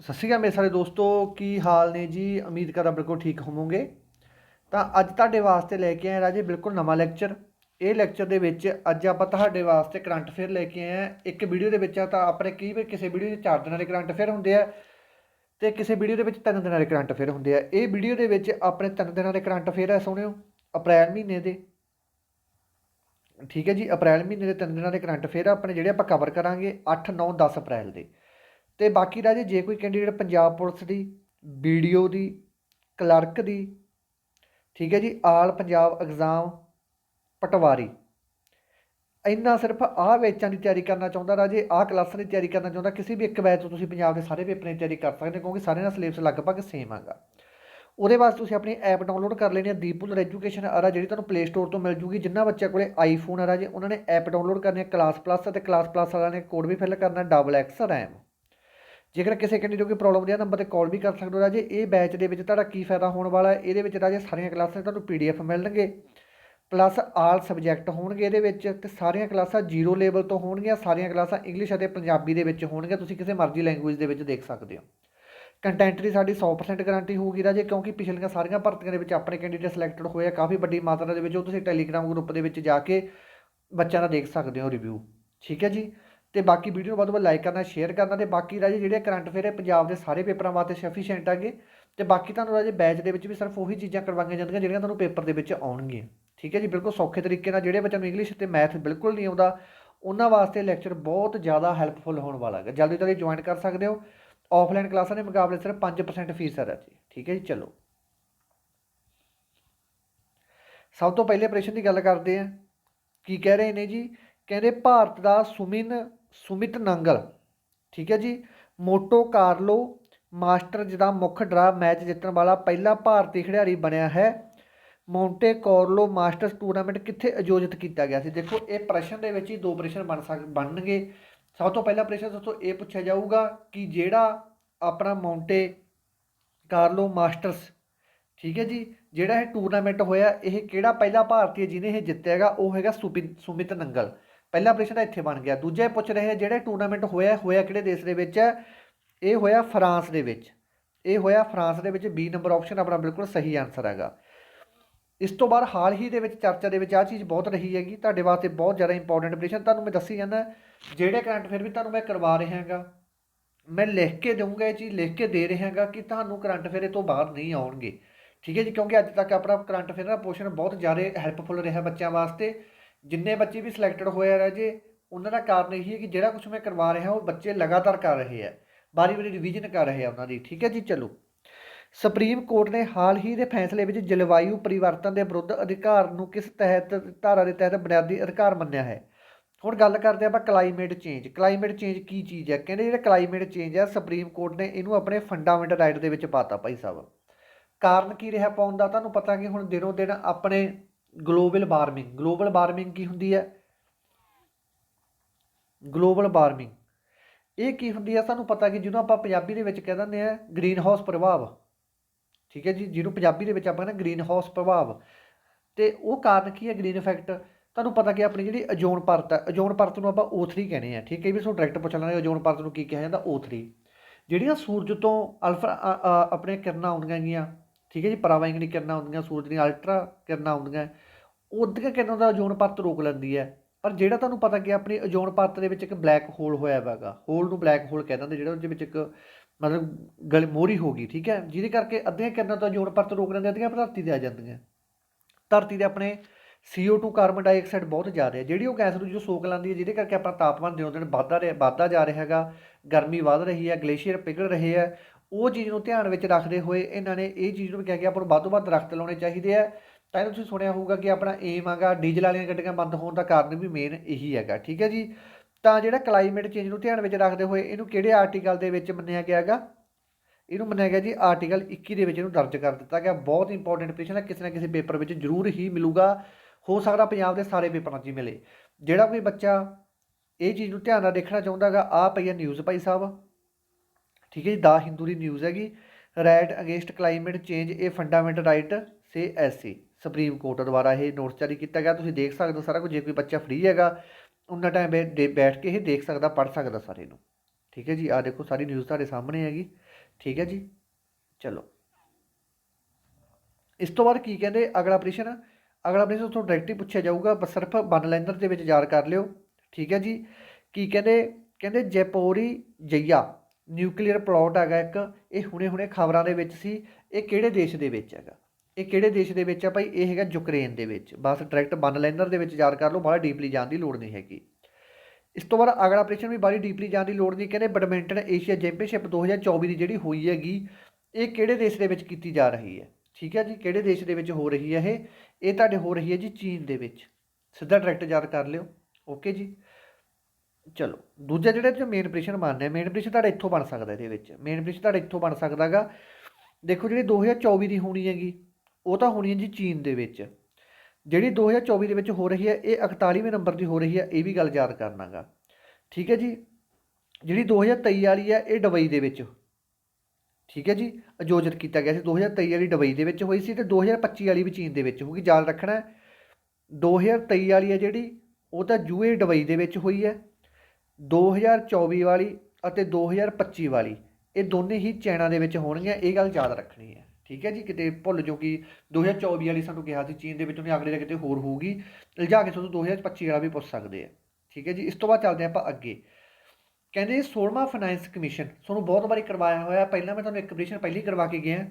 ਸਤਿ ਸ਼੍ਰੀ ਅਕਾਲ ਮੇਰੇ ਸਾਰੇ ਦੋਸਤੋ, ਕੀ ਹਾਲ ਨੇ ਜੀ? ਉਮੀਦ ਕਰਦਾ ਬਿਲਕੁਲ ਠੀਕ ਹੋਵੋਗੇ। ਤਾਂ ਅੱਜ ਤੁਹਾਡੇ ਵਾਸਤੇ ਲੈ ਕੇ ਆਏ ਰਾਜੇ ਬਿਲਕੁਲ ਨਵਾਂ ਲੈਕਚਰ। ਇਹ ਲੈਕਚਰ ਦੇ ਵਿੱਚ ਅੱਜ ਆਪਾਂ ਤੁਹਾਡੇ ਵਾਸਤੇ ਕਰੰਟ ਅਫੇਅਰ ਲੈ ਕੇ ਆਏ ਆ ਇੱਕ ਵੀਡੀਓ ਦੇ ਵਿੱਚ ਤਾਂ ਆਪਣੇ ਕੀ ਵਾਰ ਕਿਸੇ ਵੀਡੀਓ ਦੇ ਚਾਰ ਦਿਨਾਂ ਦੇ ਕਰੰਟ ਅਫੇਅਰ ਹੁੰਦੇ ਆ ਤੇ ਕਿਸੇ ਵੀਡੀਓ ਦੇ ਵਿੱਚ ਤਿੰਨ ਦਿਨਾਂ ਦੇ ਕਰੰਟ ਅਫੇਅਰ ਹੁੰਦੇ ਆ। ਇਹ ਵੀਡੀਓ ਦੇ ਵਿੱਚ ਆਪਣੇ ਤਿੰਨ ਦਿਨਾਂ ਦੇ ਕਰੰਟ ਅਫੇਅਰ ਆ ਸੁਣਿਓ। ਅਪ੍ਰੈਲ ਮਹੀਨੇ ਦੇ। ਠੀਕ ਹੈ ਜੀ, ਅਪ੍ਰੈਲ ਮਹੀਨੇ ਦੇ ਤਿੰਨ ਦਿਨਾਂ ਦੇ ਕਰੰਟ ਅਫੇਅਰ ਆਪਣੇ ਜਿਹੜੇ ਆਪਾਂ ਕਵਰ ਕਰਾਂਗੇ 8 9 10 ਅਪ੍ਰੈਲ ਦੇ। ਤੇ ਬਾਕੀ ਰਾਜੇ ਜੇ ਕੋਈ ਕੈਂਡੀਡੇਟ ਪੰਜਾਬ ਪੁਲਿਸ ਦੀ ਵੀਡੀਓ ਦੀ, ਕਲਰਕ ਦੀ, ਠੀਕ ਹੈ ਜੀ, ਆਲ ਪੰਜਾਬ ਐਗਜ਼ਾਮ ਪਟਵਾਰੀ। ਇੰਨਾ ਸਿਰਫ ਆਹ ਵੇਚਾਂ ਦੀ ਤਿਆਰੀ ਕਰਨਾ ਚਾਹੁੰਦਾ ਰਾਜੇ, ਆਹ ਕਲਾਸਾਂ ਦੀ ਤਿਆਰੀ ਕਰਨਾ ਚਾਹੁੰਦਾ, ਕਿਸੇ ਵੀ ਇੱਕ ਬੈਚ ਤੋਂ ਤੁਸੀਂ ਪੰਜਾਬ ਦੇ ਸਾਰੇ ਪੇਪਰਾਂ ਦੀ ਤਿਆਰੀ ਕਰ ਸਕਦੇ ਹੋ, ਕਿਉਂਕਿ ਸਾਰਿਆਂ ਦਾ ਸਿਲੇਬਸ ਲਗਭਗ ਸੇਮ ਹੈਗਾ। ਉਹਦੇ ਵਾਸਤੇ ਤੁਸੀਂ ਆਪਣੀ ਐਪ ਡਾਊਨਲੋਡ ਕਰ ਲੈਣੀ ਹੈ ਦੀਪੂਲਰ ਐਜੂਕੇਸ਼ਨ ਆਰਾ ਜਿਹੜੀ ਤੁਹਾਨੂੰ ਪਲੇ ਸਟੋਰ ਤੋਂ ਮਿਲ ਜੂਗੀ, ਜਿੰਨਾ ਬੱਚਿਆਂ ਕੋਲੇ ਆਈਫੋਨ ਆ ਰਾਜੇ, ਉਹਨਾਂ ਨੇ ਐਪ ਡਾਊਨਲੋਡ ਕਰਨੀ ਹੈ ਕਲਾਸ ਪਲੱਸ ਅਤੇ ਕਲਾਸ ਪਲੱਸ ਵਾਲਿਆਂ ਨੇ ਕੋਡ ਵੀ ਫਿਲ ਕਰਨਾ ਡਬਲ ਐਕਸ ਰੈਮ ਜੇਕਰ ਕਿਸੇ ਕੈਂਡੀਡੇਟ ਨੂੰ ਕੋਈ ਪ੍ਰੋਬਲਮ ਦੀ ਨੰਬਰ ਤੇ ਕਾਲ ਵੀ ਕਰ ਸਕਦੇ ਹੋ ਰਾਜੇ। ਇਹ ਬੈਚ ਦੇ ਵਿੱਚ ਤੁਹਾਡਾ ਕੀ ਫਾਇਦਾ ਹੋਣ ਵਾਲਾ ਹੈ? ਇਹਦੇ ਵਿੱਚ ਰਾਜੇ ਸਾਰੀਆਂ ਕਲਾਸਾਂ ਤੁਹਾਨੂੰ ਪੀਡੀਐਫ ਮਿਲਣਗੇ। ਪਲੱਸ ਆਲ ਸਬਜੈਕਟ ਹੋਣਗੇ ਇਹਦੇ ਵਿੱਚ ਤੇ ਸਾਰੀਆਂ ਕਲਾਸਾਂ ਜ਼ੀਰੋ ਲੈਵਲ ਤੋਂ ਹੋਣਗੀਆਂ। ਸਾਰੀਆਂ ਕਲਾਸਾਂ ਇੰਗਲਿਸ਼ ਅਤੇ ਪੰਜਾਬੀ ਦੇ ਵਿੱਚ ਹੋਣਗੀਆਂ। ਤੁਸੀਂ ਕਿਸੇ ਮਰਜ਼ੀ ਲੈਂਗੁਏਜ ਦੇ ਵਿੱਚ ਦੇਖ ਸਕਦੇ ਹੋ। ਕੰਟੈਂਟ ਦੀ ਸਾਡੀ 100% ਗਾਰੰਟੀ ਹੋਊਗੀ ਰਾਜੇ, ਕਿਉਂਕਿ ਪਿਛਲੀਆਂ ਸਾਰੀਆਂ ਭਰਤੀਆਂ ਦੇ ਵਿੱਚ ਆਪਣੇ ਕੈਂਡੀਡੇਟ ਸਿਲੈਕਟਡ ਹੋਏ ਆ। ਕਾਫੀ ਵੱਡੀ ਮਾਤਰਾ ਦੇ ਵਿੱਚ ਉਹ ਤੁਸੀਂ ਟੈਲੀਗ੍ਰਾਮ ਗਰੁੱਪ ਦੇ ਵਿੱਚ ਜਾ ਕੇ ਬੱਚਿਆਂ ਦਾ ਦੇਖ ਸਕਦੇ ਹੋ ਰਿਵਿਊ ਠੀਕ ਹੈ ਜੀ? ਤੇ ਬਾਕੀ ਵੀਡੀਓ ਨੂੰ ਵੱਧ ਤੋਂ ਵੱਧ ਲਾਈਕ ਕਰਨਾ ਸ਼ੇਅਰ ਕਰਨਾ ਤੇ ਬਾਕੀ ਰਾਜੇ ਜਿਹੜੇ ਕਰੰਟ ਅਫੇਅਰ ਹੈ, ਪੰਜਾਬ ਦੇ ਸਾਰੇ ਪੇਪਰਾਂ ਵਾਸਤੇ ਸਫੀਸ਼ੀਐਂਟ ਹੈਗੇ ਤੇ ਬਾਕੀ ਤੁਹਾਨੂੰ ਰਾਜੇ ਬੈਚ ਦੇ ਵਿੱਚ ਵੀ ਸਿਰਫ ਉਹੀ ਚੀਜ਼ਾਂ ਕਰਵਾਈਆਂ ਜਾਂਦੀਆਂ ਜਿਹੜੀਆਂ ਤੁਹਾਨੂੰ ਪੇਪਰ ਦੇ ਵਿੱਚ ਆਉਣਗੀਆਂ। ਠੀਕ ਹੈ ਜੀ, ਬਿਲਕੁਲ ਸੌਖੇ ਤਰੀਕੇ ਨਾਲ ਜਿਹੜੇ ਬੱਚਿਆਂ ਨੂੰ ਇੰਗਲਿਸ਼ ਤੇ ਮੈਥ ਬਿਲਕੁਲ ਨਹੀਂ ਆਉਂਦਾ, ਉਹਨਾਂ ਵਾਸਤੇ ਲੈਕਚਰ ਬਹੁਤ ਜ਼ਿਆਦਾ ਹੈਲਪਫੁਲ ਹੋਣ ਵਾਲਾ ਹੈ ਜਲਦੀ ਜਲਦੀ ਜੁਆਇਨ ਕਰ ਸਕਦੇ ਹੋ। ਆਫਲਾਈਨ ਕਲਾਸਾਂ ਦੇ ਮੁਕਾਬਲੇ ਸਿਰਫ 5% ਫੀਸ ਹੈ ਜੀ ਠੀਕ ਹੈ ਜੀ, ਚਲੋ। ਸਭ ਤੋਂ ਪਹਿਲੇ ਪ੍ਰਸ਼ਨ ਦੀ ਗੱਲ ਕਰਦੇ ਆ ਕੀ ਕਹਿ ਰਹੇ ਨੇ ਜੀ? ਕਹਿੰਦੇ ਭਾਰਤ ਦਾ ਸੁਮਿਨ ਸੁਮਿਤ ਨੰਗਲ। ਠੀਕ ਹੈ ਜੀ। ਮੋਟੋ ਕਾਰਲੋ ਮਾਸਟਰਜ਼ ਦਾ ਮੁੱਖ ਡਰਾ ਮੈਚ ਜਿੱਤਣ ਵਾਲਾ ਪਹਿਲਾ ਭਾਰਤੀ ਖਿਡਾਰੀ ਬਣਿਆ ਹੈ। ਮੌਂਟੇ ਕਾਰਲੋ ਮਾਸਟਰਸ ਟੂਰਨਾਮੈਂਟ ਕਿੱਥੇ ਆਯੋਜਿਤ ਕੀਤਾ ਗਿਆ ਸੀ? ਦੇਖੋ, ਇਹ ਪ੍ਰਸ਼ਨ ਦੇ ਵਿੱਚ ਹੀ ਦੋ ਪ੍ਰਸ਼ਨ ਬਣ ਸਕ, ਬਣਨਗੇ। ਸਭ ਤੋਂ ਪਹਿਲਾ ਪ੍ਰਸ਼ਨ ਦੋਸਤੋ ਇਹ ਪੁੱਛਿਆ ਜਾਊਗਾ ਕਿ ਜਿਹੜਾ ਆਪਣਾ ਮੌਂਟੇ ਕਾਰਲੋ ਮਾਸਟਰਸ, ਠੀਕ ਹੈ ਜੀ, ਜਿਹੜਾ ਇਹ ਟੂਰਨਾਮੈਂਟ ਹੋਇਆ, ਇਹ ਕਿਹੜਾ ਪਹਿਲਾ ਭਾਰਤੀ ਜਿਹਨੇ ਇਹ ਜਿੱਤਿਆ ਹੈਗਾ? ਉਹ ਹੈਗਾ ਸੁਪਿ- ਸੁਮਿਤ ਨੰਗਲ। ਪਹਿਲਾ ਪ੍ਰਸ਼ਨ ਇੱਥੇ ਬਣ ਗਿਆ। ਦੂਜੇ ਪੁੱਛ ਰਹੇ, ਜਿਹੜੇ ਟੂਰਨਾਮੈਂਟ ਹੋਇਆ ਹੋਇਆ ਕਿਹੜੇ ਦੇਸ਼ ਦੇ ਵਿੱਚ? ਹੈ ਇਹ ਹੋਇਆ ਫਰਾਂਸ ਦੇ ਵਿੱਚ। ਇਹ ਹੋਇਆ ਫਰਾਂਸ ਦੇ ਵਿੱਚ। ਬੀ ਨੰਬਰ ਆਪਸ਼ਨ ਆਪਣਾ ਬਿਲਕੁਲ ਸਹੀ ਆਨਸਰ ਹੈਗਾ। ਇਸ ਤੋਂ ਬਾਅਦ ਹਾਲ ਹੀ ਦੇ ਵਿੱਚ ਚਰਚਾ ਦੇ ਵਿੱਚ ਆ ਚੀਜ਼ ਬਹੁਤ ਰਹੀ ਹੈਗੀ। ਤੁਹਾਡੇ ਵਾਸਤੇ ਬਹੁਤ ਜ਼ਿਆਦਾ ਇੰਪੋਰਟੈਂਟ ਪ੍ਰਸ਼ਨ। ਤੁਹਾਨੂੰ ਮੈਂ ਦੱਸੀ ਜਾਂਦਾ, ਜਿਹੜੇ ਕਰੰਟ ਫਿਰ ਵੀ ਤੁਹਾਨੂੰ ਮੈਂ ਕਰਵਾ ਰਿਹਾ ਹਾਂਗਾ। ਮੈਂ ਲਿਖ ਕੇ ਦਊਂਗਾ ਇਹ ਚੀਜ਼, ਲਿਖ ਕੇ ਦੇ ਰਿਹਾ ਹਾਂਗਾ ਕਿ ਤੁਹਾਨੂੰ ਕਰੰਟ ਫੇਰੇ ਤੋਂ ਬਾਹਰ ਨਹੀਂ ਆਉਣਗੇ। ਠੀਕ ਹੈ ਜੀ, ਕਿਉਂਕਿ ਅੱਜ ਤੱਕ ਆਪਣਾ ਕਰੰਟ ਫੇਰ ਦਾ ਪੋਰਸ਼ਨ ਬਹੁਤ ਜ਼ਿਆਦਾ ਹੈਲਪਫੁਲ ਰਿਹਾ ਬੱਚਿਆਂ ਵਾਸਤੇ। ਜਿੰਨੇ ਬੱਚੇ ਵੀ ਸਿਲੈਕਟਡ ਹੋਏ ਆ ਜੇ ਉਹਨਾਂ ਦਾ ਕਾਰਨ ਇਹੀ ਹੈ ਕਿ ਜਿਹੜਾ ਕੁਝ ਮੈਂ ਕਰਵਾ ਰਿਹਾ, ਉਹ ਬੱਚੇ ਲਗਾਤਾਰ ਕਰ ਰਹੇ ਆ। ਬਾਰੀ ਬਾਰੀ ਰਿਵੀਜ਼ਨ ਕਰ ਰਹੇ ਆ ਉਹਨਾਂ ਦੀ, ਠੀਕ ਹੈ ਜੀ? ਚਲੋ। ਸੁਪਰੀਮ ਕੋਰਟ ਨੇ ਹਾਲ ਹੀ ਦੇ ਫੈਸਲੇ ਵਿੱਚ ਜਲਵਾਯੂ ਪਰਿਵਰਤਨ ਦੇ ਵਿਰੁੱਧ ਅਧਿਕਾਰ ਨੂੰ ਕਿਸ ਤਹਿਤ, ਧਾਰਾ ਦੇ ਤਹਿਤ ਬੁਨਿਆਦੀ ਅਧਿਕਾਰ ਮੰਨਿਆ ਹੈ? ਹੁਣ ਗੱਲ ਕਰਦੇ ਆਪਾਂ ਕਲਾਈਮੇਟ ਚੇਂਜ ਕਲਾਈਮੇਟ ਚੇਂਜ ਕੀ ਚੀਜ਼ ਹੈ? ਕਹਿੰਦੇ ਜਿਹੜਾ ਕਲਾਈਮੇਟ ਚੇਂਜ ਹੈ ਸੁਪਰੀਮ ਕੋਰਟ ਨੇ ਇਹਨੂੰ ਆਪਣੇ ਫੰਡਾਮੈਂਟਲ ਰਾਈਟ ਦੇ ਵਿੱਚ ਪਾਤਾ ਭਾਈ ਸਾਹਿਬ। ਕਾਰਨ ਕੀ ਰਿਹਾ ਪਾਉਣ ਦਾ? ਤੁਹਾਨੂੰ ਪਤਾ ਕਿ ਹੁਣ ਦਿਨੋਂ ਦਿਨ ਆਪਣੇ ਗਲੋਬਲ ਵਾਰਮਿੰਗ ਗਲੋਬਲ ਵਾਰਮਿੰਗ ਕੀ ਹੁੰਦੀ ਹੈ? ਗਲੋਬਲ ਵਾਰਮਿੰਗ ਇਹ ਕੀ ਹੁੰਦੀ ਹੈ? ਸਾਨੂੰ ਪਤਾ ਕਿ ਜਿਹਨੂੰ ਆਪਾਂ ਪੰਜਾਬੀ ਦੇ ਵਿੱਚ ਕਹਿ ਦਿੰਦੇ ਆ ਗ੍ਰੀਨ ਹਾਊਸ ਪ੍ਰਭਾਵ। ਠੀਕ ਹੈ ਜੀ? ਜਿਹਨੂੰ ਪੰਜਾਬੀ ਦੇ ਵਿੱਚ ਆਪਾਂ ਕਹਿੰਦੇ ਗ੍ਰੀਨ ਹਾਊਸ ਪ੍ਰਭਾਵ। ਤੇ ਉਹ ਕਾਰਨ ਕੀ ਹੈ ਗ੍ਰੀਨ ਇਫੈਕਟ ਤੁਹਾਨੂੰ ਪਤਾ ਕਿ ਆਪਣੀ ਜਿਹੜੀ ਓਜ਼ੋਨ ਪਰਤ ਹੈ ਓਜ਼ੋਨ ਪਰਤ ਨੂੰ ਆਪਾਂ O3 ਕਹਿੰਦੇ ਆ ਠੀਕ ਹੈ ਵੀ ਤੁਹਾਨੂੰ ਡਾਇਰੈਕਟ ਪੁੱਛ ਲੈਣਾ ਓਜ਼ੋਨ ਪਰਤ ਨੂੰ ਕੀ ਕਿਹਾ ਜਾਂਦਾ? O3 ਜਿਹੜੀਆਂ ਸੂਰਜ ਤੋਂ ਅਲਫਾ, ਅ- ਆਪਣੇ ਕਿਰਨਾਂ ਆਉਂਦੀਆਂ ਗੀਆਂ। ਠੀਕ ਹੈ ਜੀ? ਪਰਾਵੈਂਗਨੀ ਕਿਰਨਾਂ ਆਉਂਦੀਆਂ, ਸੂਰਜ ਦੀਆਂ ਅਲਟਰਾ ਕਿਰਨਾਂ ਆਉਂਦੀਆਂ। ਉਹਦੀਆਂ ਕਿਰਨਾਂ ਦਾ ਓਜ਼ੋਨ ਪਰਤ ਰੋਕ ਲੈਂਦੀ ਹੈ? ਪਰ ਜਿਹੜਾ ਤੁਹਾਨੂੰ ਪਤਾ ਕਿ ਆਪਣੀ ਓਜ਼ੋਨ ਪਰਤ ਦੇ ਵਿੱਚ ਇੱਕ ਬਲੈਕ ਹੋਲ ਹੋਇਆ ਹੈਗਾ ਹੋਲ ਨੂੰ ਬਲੈਕ ਹੋਲ ਕਹਿ ਦਿੰਦੇ ਜਿਹੜਾ ਉਹਦੇ ਵਿੱਚ ਇੱਕ ਮਤਲਬ ਗਲ ਮੋਰੀ ਹੋ ਗਈ, ਠੀਕ ਹੈ? ਜਿਹਦੇ ਕਰਕੇ ਅੱਧੀਆਂ ਕਿਰਨਾਂ ਤਾਂ ਓਜ਼ੋਨ ਪਰਤ ਰੋਕ ਲੈਂਦੀਆਂ, ਅੱਧੀਆਂ ਧਰਤੀ ਤੇ ਆ ਜਾਂਦੀਆਂ। ਧਰਤੀ ਦੇ ਆਪਣੇ CO2 ਕਾਰਬਨ ਡਾਈਆਕਸਾਈਡ ਬਹੁਤ ਜ਼ਿਆਦਾ ਹੈ। ਜਿਹੜੀ ਉਹ ਗੈਸ ਨੂੰ ਜੋ ਸੋਕ ਲੈਂਦੀ ਹੈ, ਜਿਹਦੇ ਕਰਕੇ ਆਪਣਾ ਤਾਪਮਾਨ ਦਿਨੋਂ ਦਿਨ ਵੱਧਦਾ ਰਿਹਾ, ਵੱਧਦਾ ਜਾ ਰਿਹਾ ਹੈਗਾ, ਗਰਮੀ ਵੱਧ ਰਹੀ ਹੈ, ਗਲੇਸ਼ੀਅਰ ਪਿਘਲ ਰਹੇ ਹੈ, ਉਹ ਚੀਜ਼ ਨੂੰ ਧਿਆਨ ਵਿੱਚ ਰੱਖਦੇ ਹੋਏ ਇਹਨਾਂ ਨੇ ਇਹ ਚੀਜ਼ ਨੂੰ ਕਿਹਾ ਕਿ ਆਪਾਂ ਨੂੰ ਵੱਧ ਤੋਂ ਵੱਧ ਦਰਖਤ ਲਾਉਣੇ ਚਾਹੀਦੇ ਆ ਤਾਂ ਇਹ ਤੁਸੀਂ ਸੁਣਿਆ ਹੋਊਗਾ ਕਿ ਆਪਣਾ ਏਮ ਹੈਗਾ ਡੀਜ਼ਲ ਵਾਲੀਆਂ ਗੱਡੀਆਂ ਬੰਦ ਹੋਣ ਦਾ ਕਾਰਨ ਵੀ ਮੇਨ ਇਹੀ ਹੈਗਾ, ਠੀਕ ਹੈ ਜੀ? ਤਾਂ ਜਿਹੜਾ ਕਲਾਈਮੇਟ ਚੇਂਜ ਨੂੰ ਧਿਆਨ ਵਿੱਚ ਰੱਖਦੇ ਹੋਏ ਇਹਨੂੰ ਕਿਹੜੇ ਆਰਟੀਕਲ ਦੇ ਵਿੱਚ ਮੰਨਿਆ ਗਿਆ ਹੈਗਾ? ਇਹਨੂੰ ਮੰਨਿਆ ਗਿਆ ਜੀ ਆਰਟੀਕਲ 21 ਦੇ ਵਿੱਚ ਇਹਨੂੰ ਦਰਜ ਕਰ ਦਿੱਤਾ ਗਿਆ। ਬਹੁਤ ਇੰਪੋਰਟੈਂਟ ਪ੍ਰਸ਼ਨ ਹੈ, ਕਿਸੇ ਨਾ ਕਿਸੇ ਪੇਪਰ ਵਿੱਚ ਜ਼ਰੂਰ ਹੀ ਮਿਲੂਗਾ। ਹੋ ਸਕਦਾ ਪੰਜਾਬ ਦੇ ਸਾਰੇ ਪੇਪਰਾਂ 'ਚ ਹੀ ਮਿਲੇ। ਜਿਹੜਾ ਕੋਈ ਬੱਚਾ ਇਹ ਚੀਜ਼ ਨੂੰ ਧਿਆਨ ਨਾਲ ਦੇਖਣਾ ਚਾਹੁੰਦਾ ਹੈਗਾ ਆ ਪਈ ਹੈ ਨਿਊਜ਼ ਭਾਈ ਸਾਹਿਬ। ਠੀਕ ਹੈ ਜੀ, ਦਾ ਹਿੰਦੂ ਦੀ ਨਿਊਜ਼ ਹੈਗੀ। ਰਾਈਟ ਅਗੇਂਸਟ ਕਲਾਈਮੇਟ ਚੇਂਜ ਇਹ ਫੰਡਾਮੈਂਟਲ ਰਾਈਟ ਸੇ ਐਸਸੀ ਸੁਪਰੀਮ ਕੋਰਟ ਦੁਆਰਾ ਇਹ ਨੋਟਿਸ ਜਾਰੀ ਕੀਤਾ ਗਿਆ। ਤੁਸੀਂ ਦੇਖ ਸਕਦੇ ਹੋ ਸਾਰਾ ਕੁਝ, ਜੇ ਕੋਈ ਬੱਚਾ ਫ੍ਰੀ ਹੈਗਾ ਉਹਨਾਂ ਟਾਈਮ ਬੈਠ ਕੇ ਇਹ ਦੇਖ ਸਕਦਾ, ਪੜ੍ਹ ਸਕਦਾ ਸਾਰੇ ਨੂੰ। ਠੀਕ ਹੈ ਜੀ? ਆ ਦੇਖੋ, ਸਾਰੀ ਨਿਊਜ਼ ਤੁਹਾਡੇ ਸਾਹਮਣੇ ਹੈਗੀ। ਠੀਕ ਹੈ ਜੀ? ਚਲੋ। ਇਸ ਤੋਂ ਬਾਅਦ ਕੀ ਕਹਿੰਦੇ? ਅਗਲਾ ਪ੍ਰਸ਼ਨ ਅਗਲਾ ਪ੍ਰਸ਼ਨ ਤੋਂ ਡਾਇਰੈਕਟ ਹੀ ਪੁੱਛਿਆ ਜਾਊਗਾ। ਬਸ ਸਿਰਫ ਵਨ ਲਾਈਨਰ ਦੇ ਵਿੱਚ ਯਾਦ ਕਰ ਲਿਓ। ਠੀਕ ਹੈ ਜੀ? ਕੀ ਕਹਿੰਦੇ? ਕਹਿੰਦੇ ਜੈਪੋਰੀ ਜਈਆ ਨਿਊਕਲੀਅਰ ਪਲਾਟ ਹੈਗਾ ਇੱਕ। ਇਹ ਹੁਣੇ-ਹੁਣੇ ਖਬਰਾਂ ਦੇ ਵਿੱਚ ਸੀ। ਇਹ ਕਿਹੜੇ ਦੇਸ਼ ਦੇ ਵਿੱਚ ਹੈਗਾ? ਇਹ ਕਿਹੜੇ ਦੇਸ਼ ਦੇ ਵਿੱਚ ਆ ਭਾਈ? ਇਹ ਹੈਗਾ ਯੂਕਰੇਨ ਦੇ ਵਿੱਚ। ਬਸ ਡਾਇਰੈਕਟ ਵਨ ਲਾਈਨਰ ਦੇ ਵਿੱਚ ਯਾਦ ਕਰ ਲਓ ਬੜਾ ਡੀਪਲੀ ਜਾਣ ਦੀ ਲੋੜ ਨਹੀਂ ਹੈਗੀ। ਇਸ ਤੋਂ ਬਾਅਦ ਅਗਲਾ ਪ੍ਰਸ਼ਨ ਵੀ ਬਾਰੀ ਡੀਪਲੀ ਜਾਣ ਦੀ ਲੋੜ ਨਹੀਂ, ਕਹਿੰਦੇ ਬੈਡਮਿੰਟਨ ਏਸ਼ੀਆ ਚੈਂਪੀਅਨਸ਼ਿਪ 2024 ਦੀ ਜਿਹੜੀ ਹੋਈ ਹੈਗੀ, ਇਹ ਕਿਹੜੇ ਦੇਸ਼ ਦੇ ਵਿੱਚ ਕੀਤੀ ਜਾ ਰਹੀ ਹੈ? ਠੀਕ ਹੈ ਜੀ, ਕਿਹੜੇ ਦੇਸ਼ ਦੇ ਵਿੱਚ ਹੋ ਰਹੀ ਹੈ ਇਹ? ਇਹ ਤੁਹਾਡੇ ਹੋ ਰਹੀ ਹੈ ਜੀ ਚੀਨ ਦੇ ਵਿੱਚ। ਸਿੱਧਾ ਡਾਇਰੈਕਟ ਯਾਦ ਕਰ ਲਿਓ। ਓਕੇ ਜੀ। ਚਲੋ, ਦੂਜਾ ਜਿਹੜਾ ਜੋ ਮੇਨ ਪ੍ਰਸ਼ਨ ਮੰਨਦੇ ਮੇਨ ਪ੍ਰਸ਼ਨ ਤੁਹਾਡਾ ਇੱਥੋਂ ਬਣ ਸਕਦਾ ਇਹਦੇ ਵਿੱਚ। ਮੇਨ ਪ੍ਰਸ਼ਨ ਤੁਹਾਡਾ ਇੱਥੋਂ ਬਣ ਸਕਦਾਗਾ। ਦੇਖੋ ਜਿਹੜੀ 2024 ਦੀ ਹੋਣੀ ਹੈਗੀ ਉਹ ਤਾਂ ਹੋਣੀ ਹੈ ਜੀ ਚੀਨ ਦੇ ਵਿੱਚ। ਜਿਹੜੀ 2024 ਦੇ ਵਿੱਚ ਹੋ ਰਹੀ ਹੈ, ਇਹ 41ਵੇਂ ਨੰਬਰ ਦੀ ਹੋ ਰਹੀ ਹੈ, ਇਹ ਵੀ ਗੱਲ ਯਾਦ ਕਰਨਾਗਾ। ਠੀਕ ਹੈ ਜੀ? ਜਿਹੜੀ 2023 ਵਾਲੀ ਹੈ, ਇਹ ਦੁਬਈ ਦੇ ਵਿੱਚ। ਠੀਕ ਹੈ ਜੀ? ਆਯੋਜਿਤ ਕੀਤਾ ਗਿਆ ਸੀ। 2023 ਵਾਲੀ ਦੁਬਈ ਦੇ ਵਿੱਚ ਹੋਈ ਸੀ ਤੇ 2025 ਵਾਲੀ ਵੀ ਚੀਨ ਦੇ ਵਿੱਚ। ਹੋਊਗੀ ਯਾਦ ਰੱਖਣਾ ਹੈ। 2023 ਵਾਲੀ ਹੈ ਜਿਹੜੀ, ਉਹ ਤਾਂ ਯੂਏ ਦੁਬਈ ਦੇ ਵਿੱਚ ਹੋਈ ਹੈ। 2024 ਵਾਲੀ ਅਤੇ 2025 ਵਾਲੀ, ਇਹ ਦੋਨੇ ਹੀ ਚਾਈਨਾ ਦੇ ਵਿੱਚ ਹੋਣਗੀਆਂ, ਇਹ ਗੱਲ ਯਾਦ ਰੱਖਣੀ ਹੈ। ਠੀਕ ਹੈ ਜੀ, ਕਿਤੇ ਭੁੱਲ ਜੋ ਕਿ 2024 ਵਾਲੀ ਸਾਨੂੰ ਕਿਹਾ ਸੀ, ਚੀਨ ਦੇ ਵਿੱਚ ਉਹਨੇ ਅਗਲੇ ਦਾ ਕਿਤੇ ਹੋਰ ਹੋਊਗੀ, ਲਿਜਾ ਕੇ ਤੁਹਾਨੂੰ 2025 ਵਾਲਾ ਵੀ ਪੁੱਛ ਸਕਦੇ ਆ, ਠੀਕ ਹੈ ਜੀ। ਇਸ ਤੋਂ ਬਾਅਦ ਚੱਲਦੇ ਆਪਾਂ ਅੱਗੇ। ਕਹਿੰਦੇ 16ਵਾਂ ਫਾਈਨੈਂਸ ਕਮਿਸ਼ਨ ਤੁਹਾਨੂੰ ਬਹੁਤ ਵਾਰੀ ਕਰਵਾਇਆ ਹੋਇਆ, ਪਹਿਲਾਂ ਮੈਂ ਤੁਹਾਨੂੰ ਇੱਕ ਪ੍ਰਸ਼ਨ ਪਹਿਲੀ ਕਰਵਾ ਕੇ ਗਿਆ।